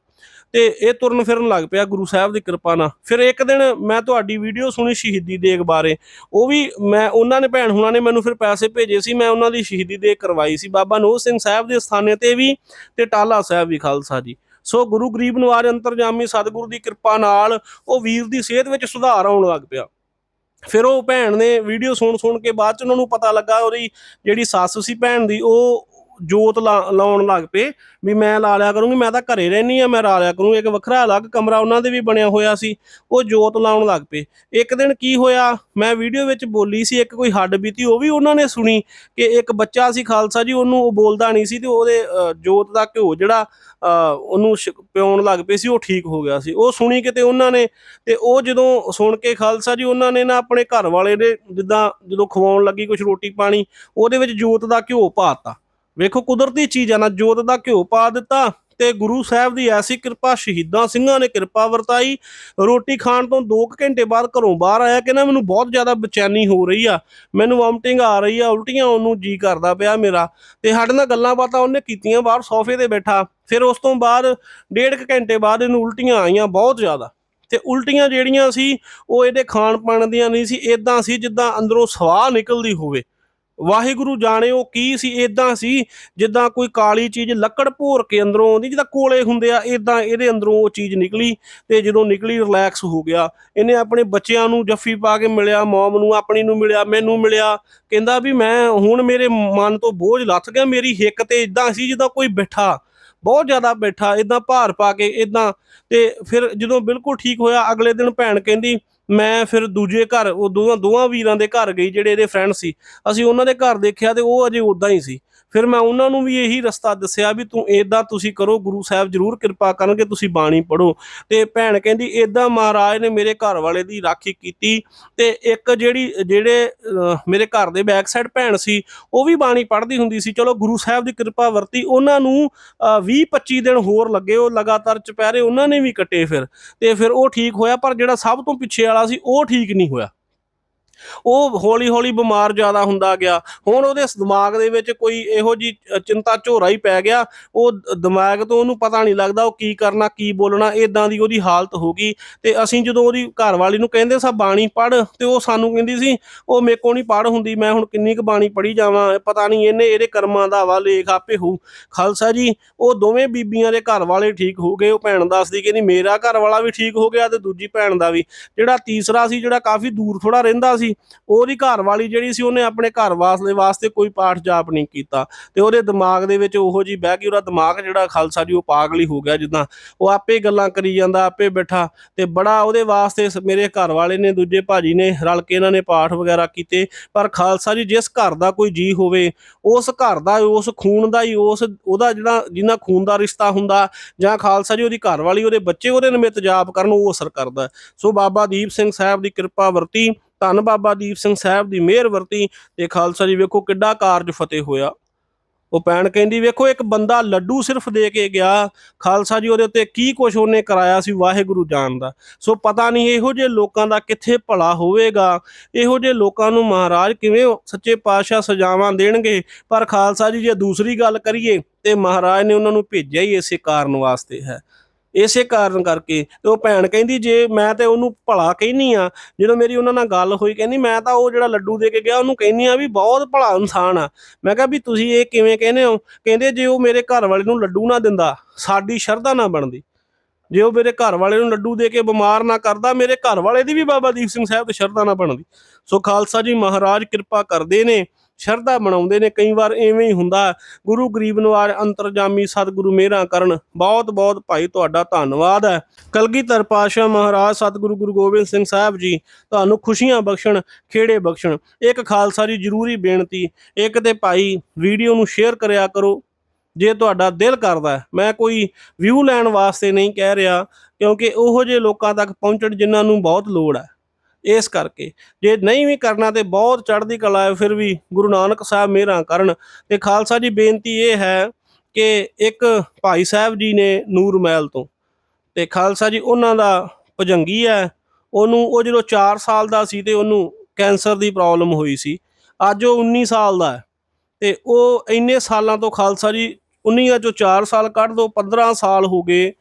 ਤੇ ਇਹ ਤੁਰਨ ਫਿਰਨ ਲੱਗ ਪਿਆ ਗੁਰੂ ਸਾਹਿਬ ਦੀ ਕਿਰਪਾ ਨਾਲ। ਫਿਰ ਇੱਕ ਦਿਨ ਮੈਂ ਤੁਹਾਡੀ ਵੀਡੀਓ ਸੁਣੀ ਸ਼ਹੀਦੀ ਦੇਗ ਬਾਰੇ। ਉਹ ਵੀ ਮੈਂ, ਉਹਨਾਂ ਨੇ ਭੈਣ ਹੁਣਾਂ ਨੇ ਮੈਨੂੰ ਫਿਰ ਪੈਸੇ ਭੇਜੇ ਸੀ, ਮੈਂ ਉਹਨਾਂ ਦੀ ਸ਼ਹੀਦੀ ਦੇਗ ਕਰਵਾਈ ਸੀ। ਬਾਬਾ ਨੋਹ ਸਿੰਘ ਸਾਹਿਬ ਦੇ ਸਥਾਨੇ ਤੇ ਵੀ ਤੇ ਟਾਲਾ ਸਾਹਿਬ ਵੀ ਖਾਲਸਾ ਜੀ। ਸੋ ਗੁਰੂ ਗਰੀਬ ਨਵਾਜ ਅੰਤਰਜਾਮੀ ਸਤਿਗੁਰੂ ਦੀ ਕਿਰਪਾ ਨਾਲ ਉਹ ਵੀਰ ਦੀ ਸਿਹਤ ਵਿੱਚ ਸੁਧਾਰ ਆਉਣ ਲੱਗ ਪਿਆ। ਫਿਰ ਉਹ ਭੈਣ ਨੇ ਵੀਡੀਓ ਸੁਣ ਸੁਣ ਕੇ ਬਾਅਦ ਚ ਉਹਨਾਂ ਨੂੰ ਪਤਾ ਲੱਗਾ ਉਹਦੀ ਜਿਹੜੀ ਸੱਸ ਸੀ ਭੈਣ ਦੀ, ਉਹ ਜੋਤ ਲਾ- ਲਾਉਣ ਲੱਗ ਪਏ ਵੀ ਮੈਂ ਲਾ ਲਿਆ ਕਰੂੰਗੀ ਮੈਂ ਤਾਂ ਘਰੇ ਰਹਿਣੀ ਆ ਮੈਂ ਲਾ ਲਿਆ ਕਰੂੰ ਇੱਕ ਵੱਖਰਾ ਅਲੱਗ ਕਮਰਾ ਉਹਨਾਂ ਦੇ ਵੀ ਬਣਿਆ ਹੋਇਆ ਸੀ ਉਹ ਜੋਤ ਲਾਉਣ ਲੱਗ ਪਏ। ਇੱਕ ਦਿਨ ਕੀ ਹੋਇਆ ਮੈਂ ਵੀਡੀਓ ਵਿੱਚ ਬੋਲੀ ਸੀ ਇੱਕ ਕੋਈ ਹੱਡ ਬੀਤੀ ਉਹ ਵੀ ਉਹਨਾਂ ਨੇ ਸੁਣੀ ਕਿ ਇੱਕ ਬੱਚਾ ਸੀ ਖਾਲਸਾ ਜੀ ਉਹਨੂੰ ਉਹ ਬੋਲਦਾ ਨਹੀਂ ਸੀ ਤੇ ਉਹਦੇ ਜੋਤ ਦਾ ਘਿਓ ਜਿਹੜਾ ਅ, ਉਹਨੂੰ ਛ- ਪਿਉਣ ਲੱਗ ਪਏ ਸੀ ਉਹ ਠੀਕ ਹੋ ਗਿਆ ਸੀ। ਉਹ ਸੁਣੀ ਕਿਤੇ ਉਹਨਾਂ ਨੇ ਤੇ ਉਹ ਜਦੋਂ ਸੁਣ ਕੇ ਖਾਲਸਾ ਜੀ ਉਹਨਾਂ ਨੇ ਨਾ ਆਪਣੇ ਘਰ ਵਾਲੇ ਦੇ ਜਿੱਦਾਂ ਜਦੋਂ ਖਵਾਉਣ ਲੱਗੀ ਕੁਝ ਰੋਟੀ ਪਾਣੀ ਉਹਦੇ ਵਿੱਚ ਜੋਤ ਦਾ ਘਿਓ ਪਾਤਾ ਵੇਖੋ ਕੁਦਰਤੀ ਚੀਜ਼ ਆ ਨਾ, ਜੋਤ ਦਾ ਘਿਓ ਪਾ ਦਿੱਤਾ ਤੇ ਗੁਰੂ ਸਾਹਿਬ ਦੀ ਐਸੀ ਕਿਰਪਾ, ਸ਼ਹੀਦਾਂ ਸਿੰਘਾਂ ਨੇ ਕਿਰਪਾ ਵਰਤਾਈ। ਰੋਟੀ ਖਾਣ ਤੋਂ 2 ਘੰਟੇ ਬਾਅਦ ਘਰੋਂ ਬਾਹਰ ਆਇਆ ਕਹਿੰਦਾ ਮੈਨੂੰ ਬਹੁਤ ਜ਼ਿਆਦਾ ਬੇਚੈਨੀ ਹੋ ਰਹੀ ਆ। ਮੈਨੂੰ ਵੋਮਟਿੰਗ ਆ ਰਹੀ ਆ, ਉਲਟੀਆਂ ਉਹਨੂੰ ਨੂੰ ਜੀ ਕਰਦਾ ਪਿਆ ਮੇਰਾ। ਤੇ ਸਾਡੇ ਨਾਲ ਗੱਲਾਂ ਬਾਤਾਂ ਉਹਨੇ ਕੀਤੀਆਂ, ਬਾਹਰ ਸੋਫੇ ਤੇ ਬੈਠਾ। ਫਿਰ ਉਸ ਤੋਂ ਬਾਅਦ ਡੇਢ ਕੁ ਘੰਟੇ ਬਾਅਦ ਇਹਨੂੰ ਉਲਟੀਆਂ ਆਈਆਂ ਬਹੁਤ ਜ਼ਿਆਦਾ। ਤੇ ਉਲਟੀਆਂ ਜਿਹੜੀਆਂ ਸੀ, ਉਹ ਇਹਦੇ ਖਾਣ ਪਾਣ ਦੀਆਂ ਨਹੀਂ ਸੀ ਇਦਾਂ ਸੀ ਜਿੱਦਾਂ ਅੰਦਰੋਂ ਸਵਾਹ ਨਿਕਲਦੀ ਹੋਵੇ। ਵਾਹਿਗੁਰੂ ਜਾਣੇ ਉਹ ਕੀ ਸੀ ਇਦਾਂ ਸੀ ਜਿੱਦਾਂ ਕੋਈ ਕਾਲੀ ਚੀਜ਼ ਲੱਕੜ ਭੋਰ ਕੇ ਅੰਦਰੋਂ ਆਉਂਦੀ, ਜਿੱਦਾਂ ਕੋਲੇ ਹੁੰਦੇ ਆ ਇਦਾਂ ਇਹਦੇ ਅੰਦਰੋਂ ਉਹ ਚੀਜ਼ ਨਿਕਲੀ ਤੇ ਜਦੋਂ ਨਿਕਲੀ ਰਿਲੈਕਸ ਹੋ ਗਿਆ। ਇਹਨੇ ਆਪਣੇ ਬੱਚਿਆਂ ਨੂੰ ਜੱਫੀ ਪਾ ਕੇ ਮਿਲਿਆ, ਮੌਮ ਨੂੰ, ਆਪਣੀ ਨੂੰ ਮਿਲਿਆ, ਮੈਨੂੰ ਮਿਲਿਆ। ਕਹਿੰਦਾ ਵੀ ਮੈਂ ਹੁਣ ਮੇਰੇ ਮਨ ਤੋਂ ਬੋਝ ਲੱਥ ਗਿਆ, ਮੇਰੀ ਹਿੱਕ ਤੇ ਇਦਾਂ ਸੀ ਜਿੱਦਾਂ ਕੋਈ ਬੈਠਾ, ਬਹੁਤ ਜ਼ਿਆਦਾ ਬੈਠਾ ਇਦਾਂ ਭਾਰ ਪਾ ਕੇ ਇਦਾਂ ਤੇ ਫਿਰ ਜਦੋਂ ਬਿਲਕੁਲ ਠੀਕ ਹੋਇਆ, ਅਗਲੇ ਦਿਨ ਭੈਣ ਕਹਿੰਦੀ ਮੈਂ ਫਿਰ ਦੂਜੇ ਘਰ, ਉਹ ਦੋਵਾਂ ਦੋਵਾਂ ਵੀਰਾਂ ਦੇ ਘਰ ਗਈ ਜਿਹੜੇ ਇਹਦੇ ਫਰੈਂਡ ਸੀ। ਅਸੀਂ ਉਹਨਾਂ ਦੇ ਘਰ ਦੇਖਿਆ ਤੇ ਉਹ ਅਜੇ ਉਦਾਂ ਹੀ ਸੀ। ਫਿਰ ਮੈਂ ਉਹਨਾਂ ਨੂੰ ਵੀ ਇਹੀ ਰਸਤਾ ਦੱਸਿਆ ਵੀ ਤੂੰ ਇਦਾਂ ਤੁਸੀਂ ਕਰੋ, ਗੁਰੂ ਸਾਹਿਬ ਜਰੂਰ ਕਿਰਪਾ ਕਰਨਗੇ, ਤੁਸੀਂ ਬਾਣੀ ਪੜੋ ਤੇ ਭੈਣ ਕਹਿੰਦੀ ਇਦਾਂ ਮਹਾਰਾਜ ਨੇ ਮੇਰੇ ਘਰ ਵਾਲੇ ਦੀ ਰਾਖੀ ਕੀਤੀ ਤੇ ਇੱਕ ਜਿਹੜੀ, ਜਿਹੜੇ ਮੇਰੇ ਘਰ ਦੇ ਬੈਕ ਸਾਈਡ ਭੈਣ ਸੀ, ਉਹ ਵੀ ਬਾਣੀ ਪੜ੍ਹਦੀ ਹੁੰਦੀ ਸੀ। ਚਲੋ ਗੁਰੂ ਸਾਹਿਬ ਦੀ ਕਿਰਪਾ ਵਰਤੀ, ਉਹਨਾਂ ਨੂੰ 20 25 ਦਿਨ ਹੋਰ ਲੱਗੇ, ਉਹ ਲਗਾਤਾਰ ਚੁਪਹਿਰੇ ਉਹਨਾਂ ਨੇ ਵੀ ਕੱਟੇ ਫਿਰ। ਤੇ ਫਿਰ ਉਹ ਠੀਕ ਹੋਇਆ, ਪਰ ਜਿਹੜਾ ਸਭ ਤੋਂ ਪਿੱਛੇ ਵਾਲਾ ਸੀ, ਉਹ ਠੀਕ ਨਹੀਂ ਹੋਇਆ। ਉਹ ਹੌਲੀ ਹੌਲੀ ਬਿਮਾਰ ਜ਼ਿਆਦਾ ਹੁੰਦਾ ਗਿਆ। ਹੁਣ ਉਹਦੇ ਦਿਮਾਗ ਦੇ ਵਿੱਚ ਕੋਈ ਇਹੋ ਜੀ ਚਿੰਤਾ ਝੋਰਾ ਹੀ ਪੈ ਗਿਆ। ਉਹ ਦਿਮਾਗ ਤੋਂ ਉਹਨੂੰ ਪਤਾ ਨਹੀਂ ਲੱਗਦਾ ਉਹ ਕੀ ਕਰਨਾ, ਕੀ ਬੋਲਣਾ ਇਦਾਂ ਦੀ ਉਹਦੀ ਹਾਲਤ ਹੋ ਗਈ। ਤੇ ਅਸੀਂ ਜਦੋਂ ਉਹਦੀ ਘਰ ਵਾਲੀ ਨੂੰ ਕਹਿੰਦੇ ਸਾ, ਬਾਣੀ ਪੜ ਤੇ ਉਹ ਸਾਨੂੰ ਕਹਿੰਦੀ ਸੀ, ਉਹ ਮੇਰੇ ਕੋਲ ਨਹੀਂ ਪੜ ਹੁੰਦੀ, ਮੈਂ ਹੁਣ ਕਿੰਨੀ ਕੁ ਬਾਣੀ ਪੜੀ ਜਾਵਾਂ, ਪਤਾ ਨਹੀਂ ਇਹਨੇ ਇਹਦੇ ਕਰਮਾਂ ਦਾ ਵਾ ਲੇਖ ਆਪੇ ਹੋਊ। ਖਾਲਸਾ ਜੀ, ਉਹ ਦੋਵੇਂ ਬੀਬੀਆਂ ਦੇ ਘਰ ਵਾਲੇ ਠੀਕ ਹੋ ਗਏ, ਉਹ ਭੈਣ ਦੱਸਦੀ ਕਹਿੰਦੀ, ਮੇਰਾ ਘਰ ਵਾਲਾ ਵੀ ਠੀਕ ਹੋ ਗਿਆ ਤੇ ਦੂਜੀ ਭੈਣ ਦਾ ਵੀ। ਜਿਹੜਾ ਤੀਸਰਾ ਸੀ, ਜਿਹੜਾ ਕਾਫੀ ਦੂਰ ਥੋੜਾ ਰਹਿੰਦਾ ਸੀ ਉਹਦੀ ਘਰ ਵਾਲੀ ਜਿਹੜੀ ਸੀ ਉਹਨੇ ਆਪਣੇ ਘਰ ਵਾਸਤੇ ਵਾਸਤੇ ਕੋਈ ਪਾਠ ਜਾਪ ਨਹੀਂ ਕੀਤਾ ਤੇ ਉਹਦੇ ਦਿਮਾਗ ਦੇ ਵਿੱਚ ਉਹੋ ਜੀ ਬਹਿ ਗਈ, ਉਹਦਾ ਦਿਮਾਗ ਜਿਹੜਾ ਖਾਲਸਾ ਜੀ ਉਹ ਪਾਗਲ ਹੀ ਹੋ ਗਿਆ ਜਿੱਦਾਂ ਉਹ ਆਪੇ ਗੱਲਾਂ ਕਰੀ ਜਾਂਦਾ, ਆਪੇ ਬੈਠਾ ਤੇ ਬੜਾ ਉਹਦੇ ਵਾਸਤੇ ਮੇਰੇ ਘਰ ਵਾਲੇ ਨੇ, ਦੂਜੇ ਭਾਜੀ ਨੇ ਰਲ ਕੇ ਇਹਨਾਂ ਨੇ ਪਾਠ ਵਗੈਰਾ ਕੀਤੇ, ਪਰ ਖਾਲਸਾ ਜੀ ਜਿਸ ਘਰ ਦਾ ਕੋਈ ਜੀ ਹੋਵੇ, ਉਸ ਘਰ ਦਾ, ਉਸ ਖੂਨ ਦਾ ਹੀ, ਉਸ ਉਹਦਾ ਜਿਹੜਾ ਜਿੰਨਾ ਖੂਨ ਦਾ ਰਿਸ਼ਤਾ ਹੁੰਦਾ ਜਾਂ ਖਾਲਸਾ ਜੀ ਉਹਦੀ ਘਰ ਵਾਲੀ ਉਹਦੇ ਬੱਚੇ ਉਹਦੇ ਨਿਮਿਤ ਜਾਪ ਕਰਨ, ਉਹ ਅਸਰ ਕਰਦਾ। ਸੋ ਬਾਬਾ ਦੀਪ ਸਿੰਘ ਸਾਹਿਬ ਦੀ ਕਿਰਪਾ ਵਰਤੀ ਧੰਨ ਬਾਬਾ ਦੀਪ ਸਿੰਘ ਸਾਹਿਬ ਦੀ ਮਿਹਰ ਵਰਤੀ ਤੇ ਖਾਲਸਾ ਜੀ ਵੇਖੋ ਕਿੱਡਾ ਕਾਰਜ ਫਤਿਹ ਹੋਇਆ। ਉਹ ਭੈਣ ਕਹਿੰਦੀ, ਵੇਖੋ, ਇੱਕ ਬੰਦਾ ਲੱਡੂ ਸਿਰਫ ਦੇ ਕੇ ਗਿਆ, ਖਾਲਸਾ ਜੀ ਉਹਦੇ ਉੱਤੇ ਕੀ ਕੁਝ ਉਹਨੇ ਕਰਾਇਆ ਸੀ ਵਾਹਿਗੁਰੂ ਜਾਣਦਾ। ਸੋ ਪਤਾ ਨਹੀਂ ਇਹੋ ਜਿਹੇ ਲੋਕਾਂ ਦਾ ਕਿੱਥੇ ਭਲਾ ਹੋਵੇਗਾ, ਇਹੋ ਜਿਹੇ ਲੋਕਾਂ ਨੂੰ ਮਹਾਰਾਜ ਕਿਵੇਂ ਸੱਚੇ ਪਾਤਸ਼ਾਹ ਸਜ਼ਾਵਾਂ ਦੇਣਗੇ? ਪਰ ਖਾਲਸਾ ਜੀ ਜੇ ਦੂਸਰੀ ਗੱਲ ਕਰੀਏ ਤੇ ਮਹਾਰਾਜ ਨੇ ਉਹਨਾਂ ਨੂੰ ਭੇਜਿਆ ਹੀ ਇਸੇ ਕਾਰਨ ਵਾਸਤੇ ਹੈ। ਇਸੇ ਕਾਰਨ ਕਰਕੇ ਤੇ ਉਹ ਭੈਣ ਕਹਿੰਦੀ, ਜੇ ਮੈਂ ਤੇ ਉਹਨੂੰ ਭਲਾ ਕਹਿਨੀ ਆ ਜਦੋਂ ਮੇਰੀ ਉਹਨਾਂ ਨਾਲ ਗੱਲ ਹੋਈ, ਕਹਿੰਦੀ ਮੈਂ ਤਾਂ ਉਹ ਜਿਹੜਾ ਲੱਡੂ ਦੇ ਕੇ ਗਿਆ, ਉਹਨੂੰ ਕਹਿੰਨੀ ਆ ਵੀ ਬਹੁਤ ਭਲਾ ਇਨਸਾਨ ਆ। ਮੈਂ ਕਿਹਾ ਵੀ ਤੁਸੀਂ ਇਹ ਕਿਵੇਂ ਕਹਿੰਦੇ ਹੋ? ਕਹਿੰਦੇ ਜੇ ਉਹ ਮੇਰੇ ਘਰ ਵਾਲੇ ਨੂੰ ਲੱਡੂ ਨਾ ਦਿੰਦਾ, ਸਾਡੀ ਸ਼ਰਧਾ ਨਾ ਬਣਦੀ। ਜੇ ਉਹ ਮੇਰੇ ਘਰ ਵਾਲੇ ਨੂੰ ਲੱਡੂ ਦੇ ਕੇ ਬਿਮਾਰ ਨਾ ਕਰਦਾ, ਮੇਰੇ ਘਰ ਵਾਲੇ ਦੀ ਵੀ ਬਾਬਾ ਦੀਪ ਸਿੰਘ ਸਾਹਿਬ ਤੇ ਸ਼ਰਧਾ ਨਾ ਬਣਦੀ। ਸੋ ਖਾਲਸਾ ਜੀ ਮਹਾਰਾਜ ਕਿਰਪਾ ਕਰਦੇ ਨੇ। ਸ਼ਰਧਾ ਬਣਾਉਂਦੇ ਨੇ, ਕਈ ਵਾਰ ਐਵੇਂ ਹੀ ਹੁੰਦਾ, ਗੁਰੂ ਗਰੀਬ ਨਵਾਜ ਅੰਤਰਜਾਮੀ ਸਤਿਗੁਰੂ ਮਿਹਰਾਂ ਕਰਨ, ਬਹੁਤ ਬਹੁਤ ਭਾਈ ਤੁਹਾਡਾ ਧੰਨਵਾਦ ਹੈ। ਕਲਗੀਧਰ ਪਾਤਸ਼ਾਹ ਮਹਾਰਾਜ, ਸਤਿਗੁਰੂ ਗੁਰੂ ਗੋਬਿੰਦ ਸਿੰਘ ਸਾਹਿਬ ਜੀ, ਤੁਹਾਨੂੰ ਖੁਸ਼ੀਆਂ ਬਖਸ਼ਣ, ਖੇੜੇ ਬਖਸ਼ਣ। ਇੱਕ ਖਾਲਸਾ ਜੀ ਜ਼ਰੂਰੀ ਬੇਨਤੀ, ਇੱਕ ਤੇ ਭਾਈ ਵੀਡੀਓ ਨੂੰ ਸ਼ੇਅਰ ਕਰਿਆ ਕਰੋ, ਜੇ ਤੁਹਾਡਾ ਦਿਲ ਕਰਦਾ ਮੈਂ ਕੋਈ ਵਿਊ ਲੈਣ ਵਾਸਤੇ ਨਹੀਂ ਕਹਿ ਰਿਹਾ, ਕਿਉਂਕਿ ਉਹੋ ਜਿਹੇ ਲੋਕਾਂ ਤੱਕ ਪਹੁੰਚਣ ਜਿਨ੍ਹਾਂ ਨੂੰ ਬਹੁਤ ਲੋੜ ਹੈ। ਇਸ ਕਰਕੇ। ਜੇ ਨਹੀਂ ਵੀ ਕਰਨਾ ਤੇ ਬਹੁਤ ਚੜ੍ਹਦੀ ਕਲਾ ਹੈ, ਫਿਰ ਵੀ ਗੁਰੂ ਨਾਨਕ ਸਾਹਿਬ ਮਿਹਰਾਂ ਕਰਨ। ਤੇ ਖਾਲਸਾ ਜੀ, ਬੇਨਤੀ ਇਹ ਹੈ ਕਿ ਇੱਕ ਭਾਈ ਸਾਹਿਬ ਜੀ ਨੇ ਨੂਰ ਮਹਿਲ ਤੋਂ, ਤੇ ਖਾਲਸਾ ਜੀ ਉਹਨਾਂ ਦਾ ਭਜੰਗੀ ਹੈ। ਉਹਨੂੰ ਉਹ ਜਦੋਂ 4 ਸਾਲ ਦਾ ਸੀ ਤੇ ਉਹਨੂੰ ਕੈਂਸਰ ਦੀ ਪ੍ਰੋਬਲਮ ਹੋਈ ਸੀ। ਅੱਜ ਉਹ 19 ਸਾਲ ਦਾ ਹੈ। ਤੇ ਉਹ ਇੰਨੇ ਸਾਲਾਂ ਤੋਂ ਖਾਲਸਾ ਜੀ 19 ਚੋਂ 4 ਸਾਲ ਕੱਢ ਦੋ 15 ਸਾਲ ਹੋ ਗਏ।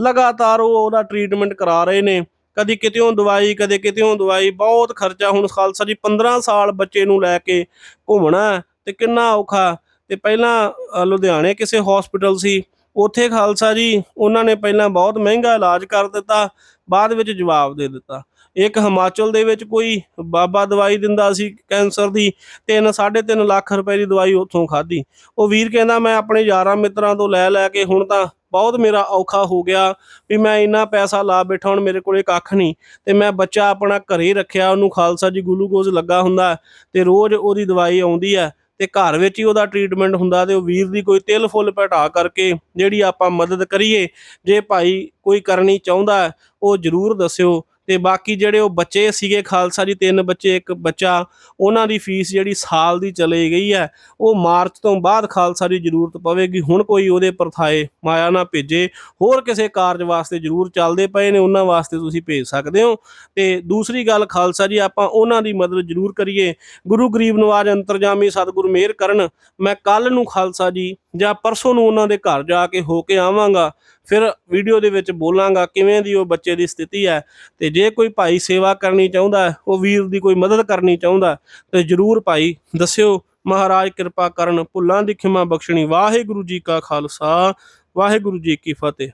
ਲਗਾਤਾਰ ਉਹ ਉਹਦਾ ਟ੍ਰੀਟਮੈਂਟ ਕਰਾ ਰਹੇ ਨੇ। ਕਦੀ ਕਿਤੇੋਂ ਦਵਾਈ, ਕਦੇ ਕਿਤੇੋਂ ਦਵਾਈ, ਬਹੁਤ ਖਰਚਾ ਹੁਣ ਖਾਲਸਾ ਜੀ 15 ਸਾਲ ਬੱਚੇ ਨੂੰ ਲੈ ਕੇ ਘੁੰਮਣਾ ਹੈ ਤੇ ਕਿੰਨਾ ਔਖਾ ਤੇ ਪਹਿਲਾਂ ਲੁਧਿਆਣੇ ਕਿਸੇ ਹਸਪੀਟਲ ਸੀ, ਉੱਥੇ ਖਾਲਸਾ ਜੀ, ਉਹਨਾਂ ਨੇ ਪਹਿਲਾਂ ਬਹੁਤ ਮਹਿੰਗਾ ਇਲਾਜ ਕਰ ਦਿੱਤਾ, ਬਾਅਦ ਵਿੱਚ ਜਵਾਬ ਦੇ ਦਿੱਤਾ। ਇੱਕ ਹਿਮਾਚਲ ਦੇ ਵਿੱਚ ਕੋਈ ਬਾਬਾ ਦਵਾਈ ਦਿੰਦਾ ਸੀ ਕੈਂਸਰ ਦੀ 3 3.5 ਲੱਖ ਰੁਪਏ ਦੀ ਦਵਾਈ ਉੱਥੋਂ ਖਾਧੀ। ਉਹ ਵੀਰ ਕਹਿੰਦਾ, ਮੈਂ ਆਪਣੇ ਯਾਰਾਂ ਮਿੱਤਰਾਂ ਤੋਂ ਲੈ ਲੈ ਕੇ ਹੁਣ ਤਾਂ ਬਹੁਤ ਮੇਰਾ ਔਖਾ ਹੋ ਗਿਆ ਵੀ ਮੈਂ ਇੰਨਾ ਪੈਸਾ ਲਾ ਬੈਠਾ, ਹੁਣ ਮੇਰੇ ਕੋਲੇ ਕੱਖ ਨਹੀਂ। ਤੇ ਮੈਂ ਬੱਚਾ ਆਪਣਾ ਘਰੇ ਰੱਖਿਆ, ਉਹਨੂੰ ਖਾਲਸਾ ਜੀ ਗਲੂਕੋਜ਼ ਲੱਗਾ ਹੁੰਦਾ ਤੇ ਰੋਜ਼ ਉਹਦੀ ਦਵਾਈ ਆਉਂਦੀ ਹੈ ਤੇ ਘਰ ਵਿੱਚ ਹੀ ਉਹਦਾ ਟ੍ਰੀਟਮੈਂਟ ਹੁੰਦਾ ਤੇ ਉਹ ਵੀਰ ਦੀ ਕੋਈ ਤਿਲ ਫੁੱਲ ਪਟਾ ਕਰਕੇ ਜਿਹੜੀ ਆਪਾਂ ਮਦਦ ਕਰੀਏ, ਜੇ ਭਾਈ ਕੋਈ ਕਰਨੀ ਚਾਹੁੰਦਾ ਉਹ ਜਰੂਰ ਦੱਸਿਓ। ਤੇ ਬਾਕੀ ਜਿਹੜੇ ਉਹ ਬੱਚੇ ਸੀਗੇ, ਖਾਲਸਾ ਜੀ, ਤਿੰਨ ਬੱਚੇ, ਇੱਕ ਬੱਚਾ, ਉਹਨਾਂ ਦੀ ਫੀਸ ਜਿਹੜੀ ਸਾਲ ਦੀ ਚਲੇ ਗਈ ਹੈ, ਉਹ ਮਾਰਚ ਤੋਂ ਬਾਅਦ ਖਾਲਸਾ ਦੀ ਜ਼ਰੂਰਤ ਪਵੇਗੀ, ਹੁਣ ਕੋਈ ਉਹਦੇ ਪਰਥਾਏ ਮਾਇਆ ਨਾ ਭੇਜੇ, ਹੋਰ ਕਿਸੇ ਕਾਰਜ ਵਾਸਤੇ ਜ਼ਰੂਰ ਚੱਲਦੇ ਪਏ ਨੇ, ਉਹਨਾਂ ਵਾਸਤੇ ਤੁਸੀਂ ਭੇਜ ਸਕਦੇ ਹੋ। ਤੇ ਦੂਸਰੀ ਗੱਲ, ਖਾਲਸਾ ਜੀ, ਆਪਾਂ ਉਹਨਾਂ ਦੀ ਮਦਦ ਜ਼ਰੂਰ ਕਰੀਏ। ਗੁਰੂ ਗਰੀਬ ਨਵਾਜ ਅੰਤਰਜਾਮੀ ਸਤਿਗੁਰ ਮਿਹਰ ਕਰਨ, ਮੈਂ ਕੱਲ ਨੂੰ ਖਾਲਸਾ ਜੀ ਜਾਂ ਪਰਸੋਂ ਨੂੰ ਉਹਨਾਂ ਦੇ ਘਰ ਜਾ ਕੇ ਹੋ ਕੇ ਆਵਾਂਗਾ, ਫਿਰ ਵੀਡੀਓ ਦੇ ਵਿੱਚ ਬੋਲਾਂਗਾ ਕਿਵੇਂ ਦੀ ਉਹ ਬੱਚੇ ਦੀ ਸਥਿਤੀ ਹੈ। ਤੇ ਜੇ ਕੋਈ ਭਾਈ ਸੇਵਾ ਕਰਨੀ ਚਾਹੁੰਦਾ ਉਹ ਵੀਰ ਦੀ ਕੋਈ ਮਦਦ ਕਰਨੀ ਚਾਹੁੰਦਾ ਤੇ ਜਰੂਰ ਭਾਈ ਦੱਸਿਓ, ਮਹਾਰਾਜ ਕਿਰਪਾ ਕਰਨ, ਭੁੱਲਾਂ ਦੀ ਖਿਮਾ ਬਖਸ਼ਣੀ। ਵਾਹਿਗੁਰੂ ਜੀ ਕਾ ਖਾਲਸਾ, ਵਾਹਿਗੁਰੂ ਜੀ ਕੀ ਫਤਿਹ।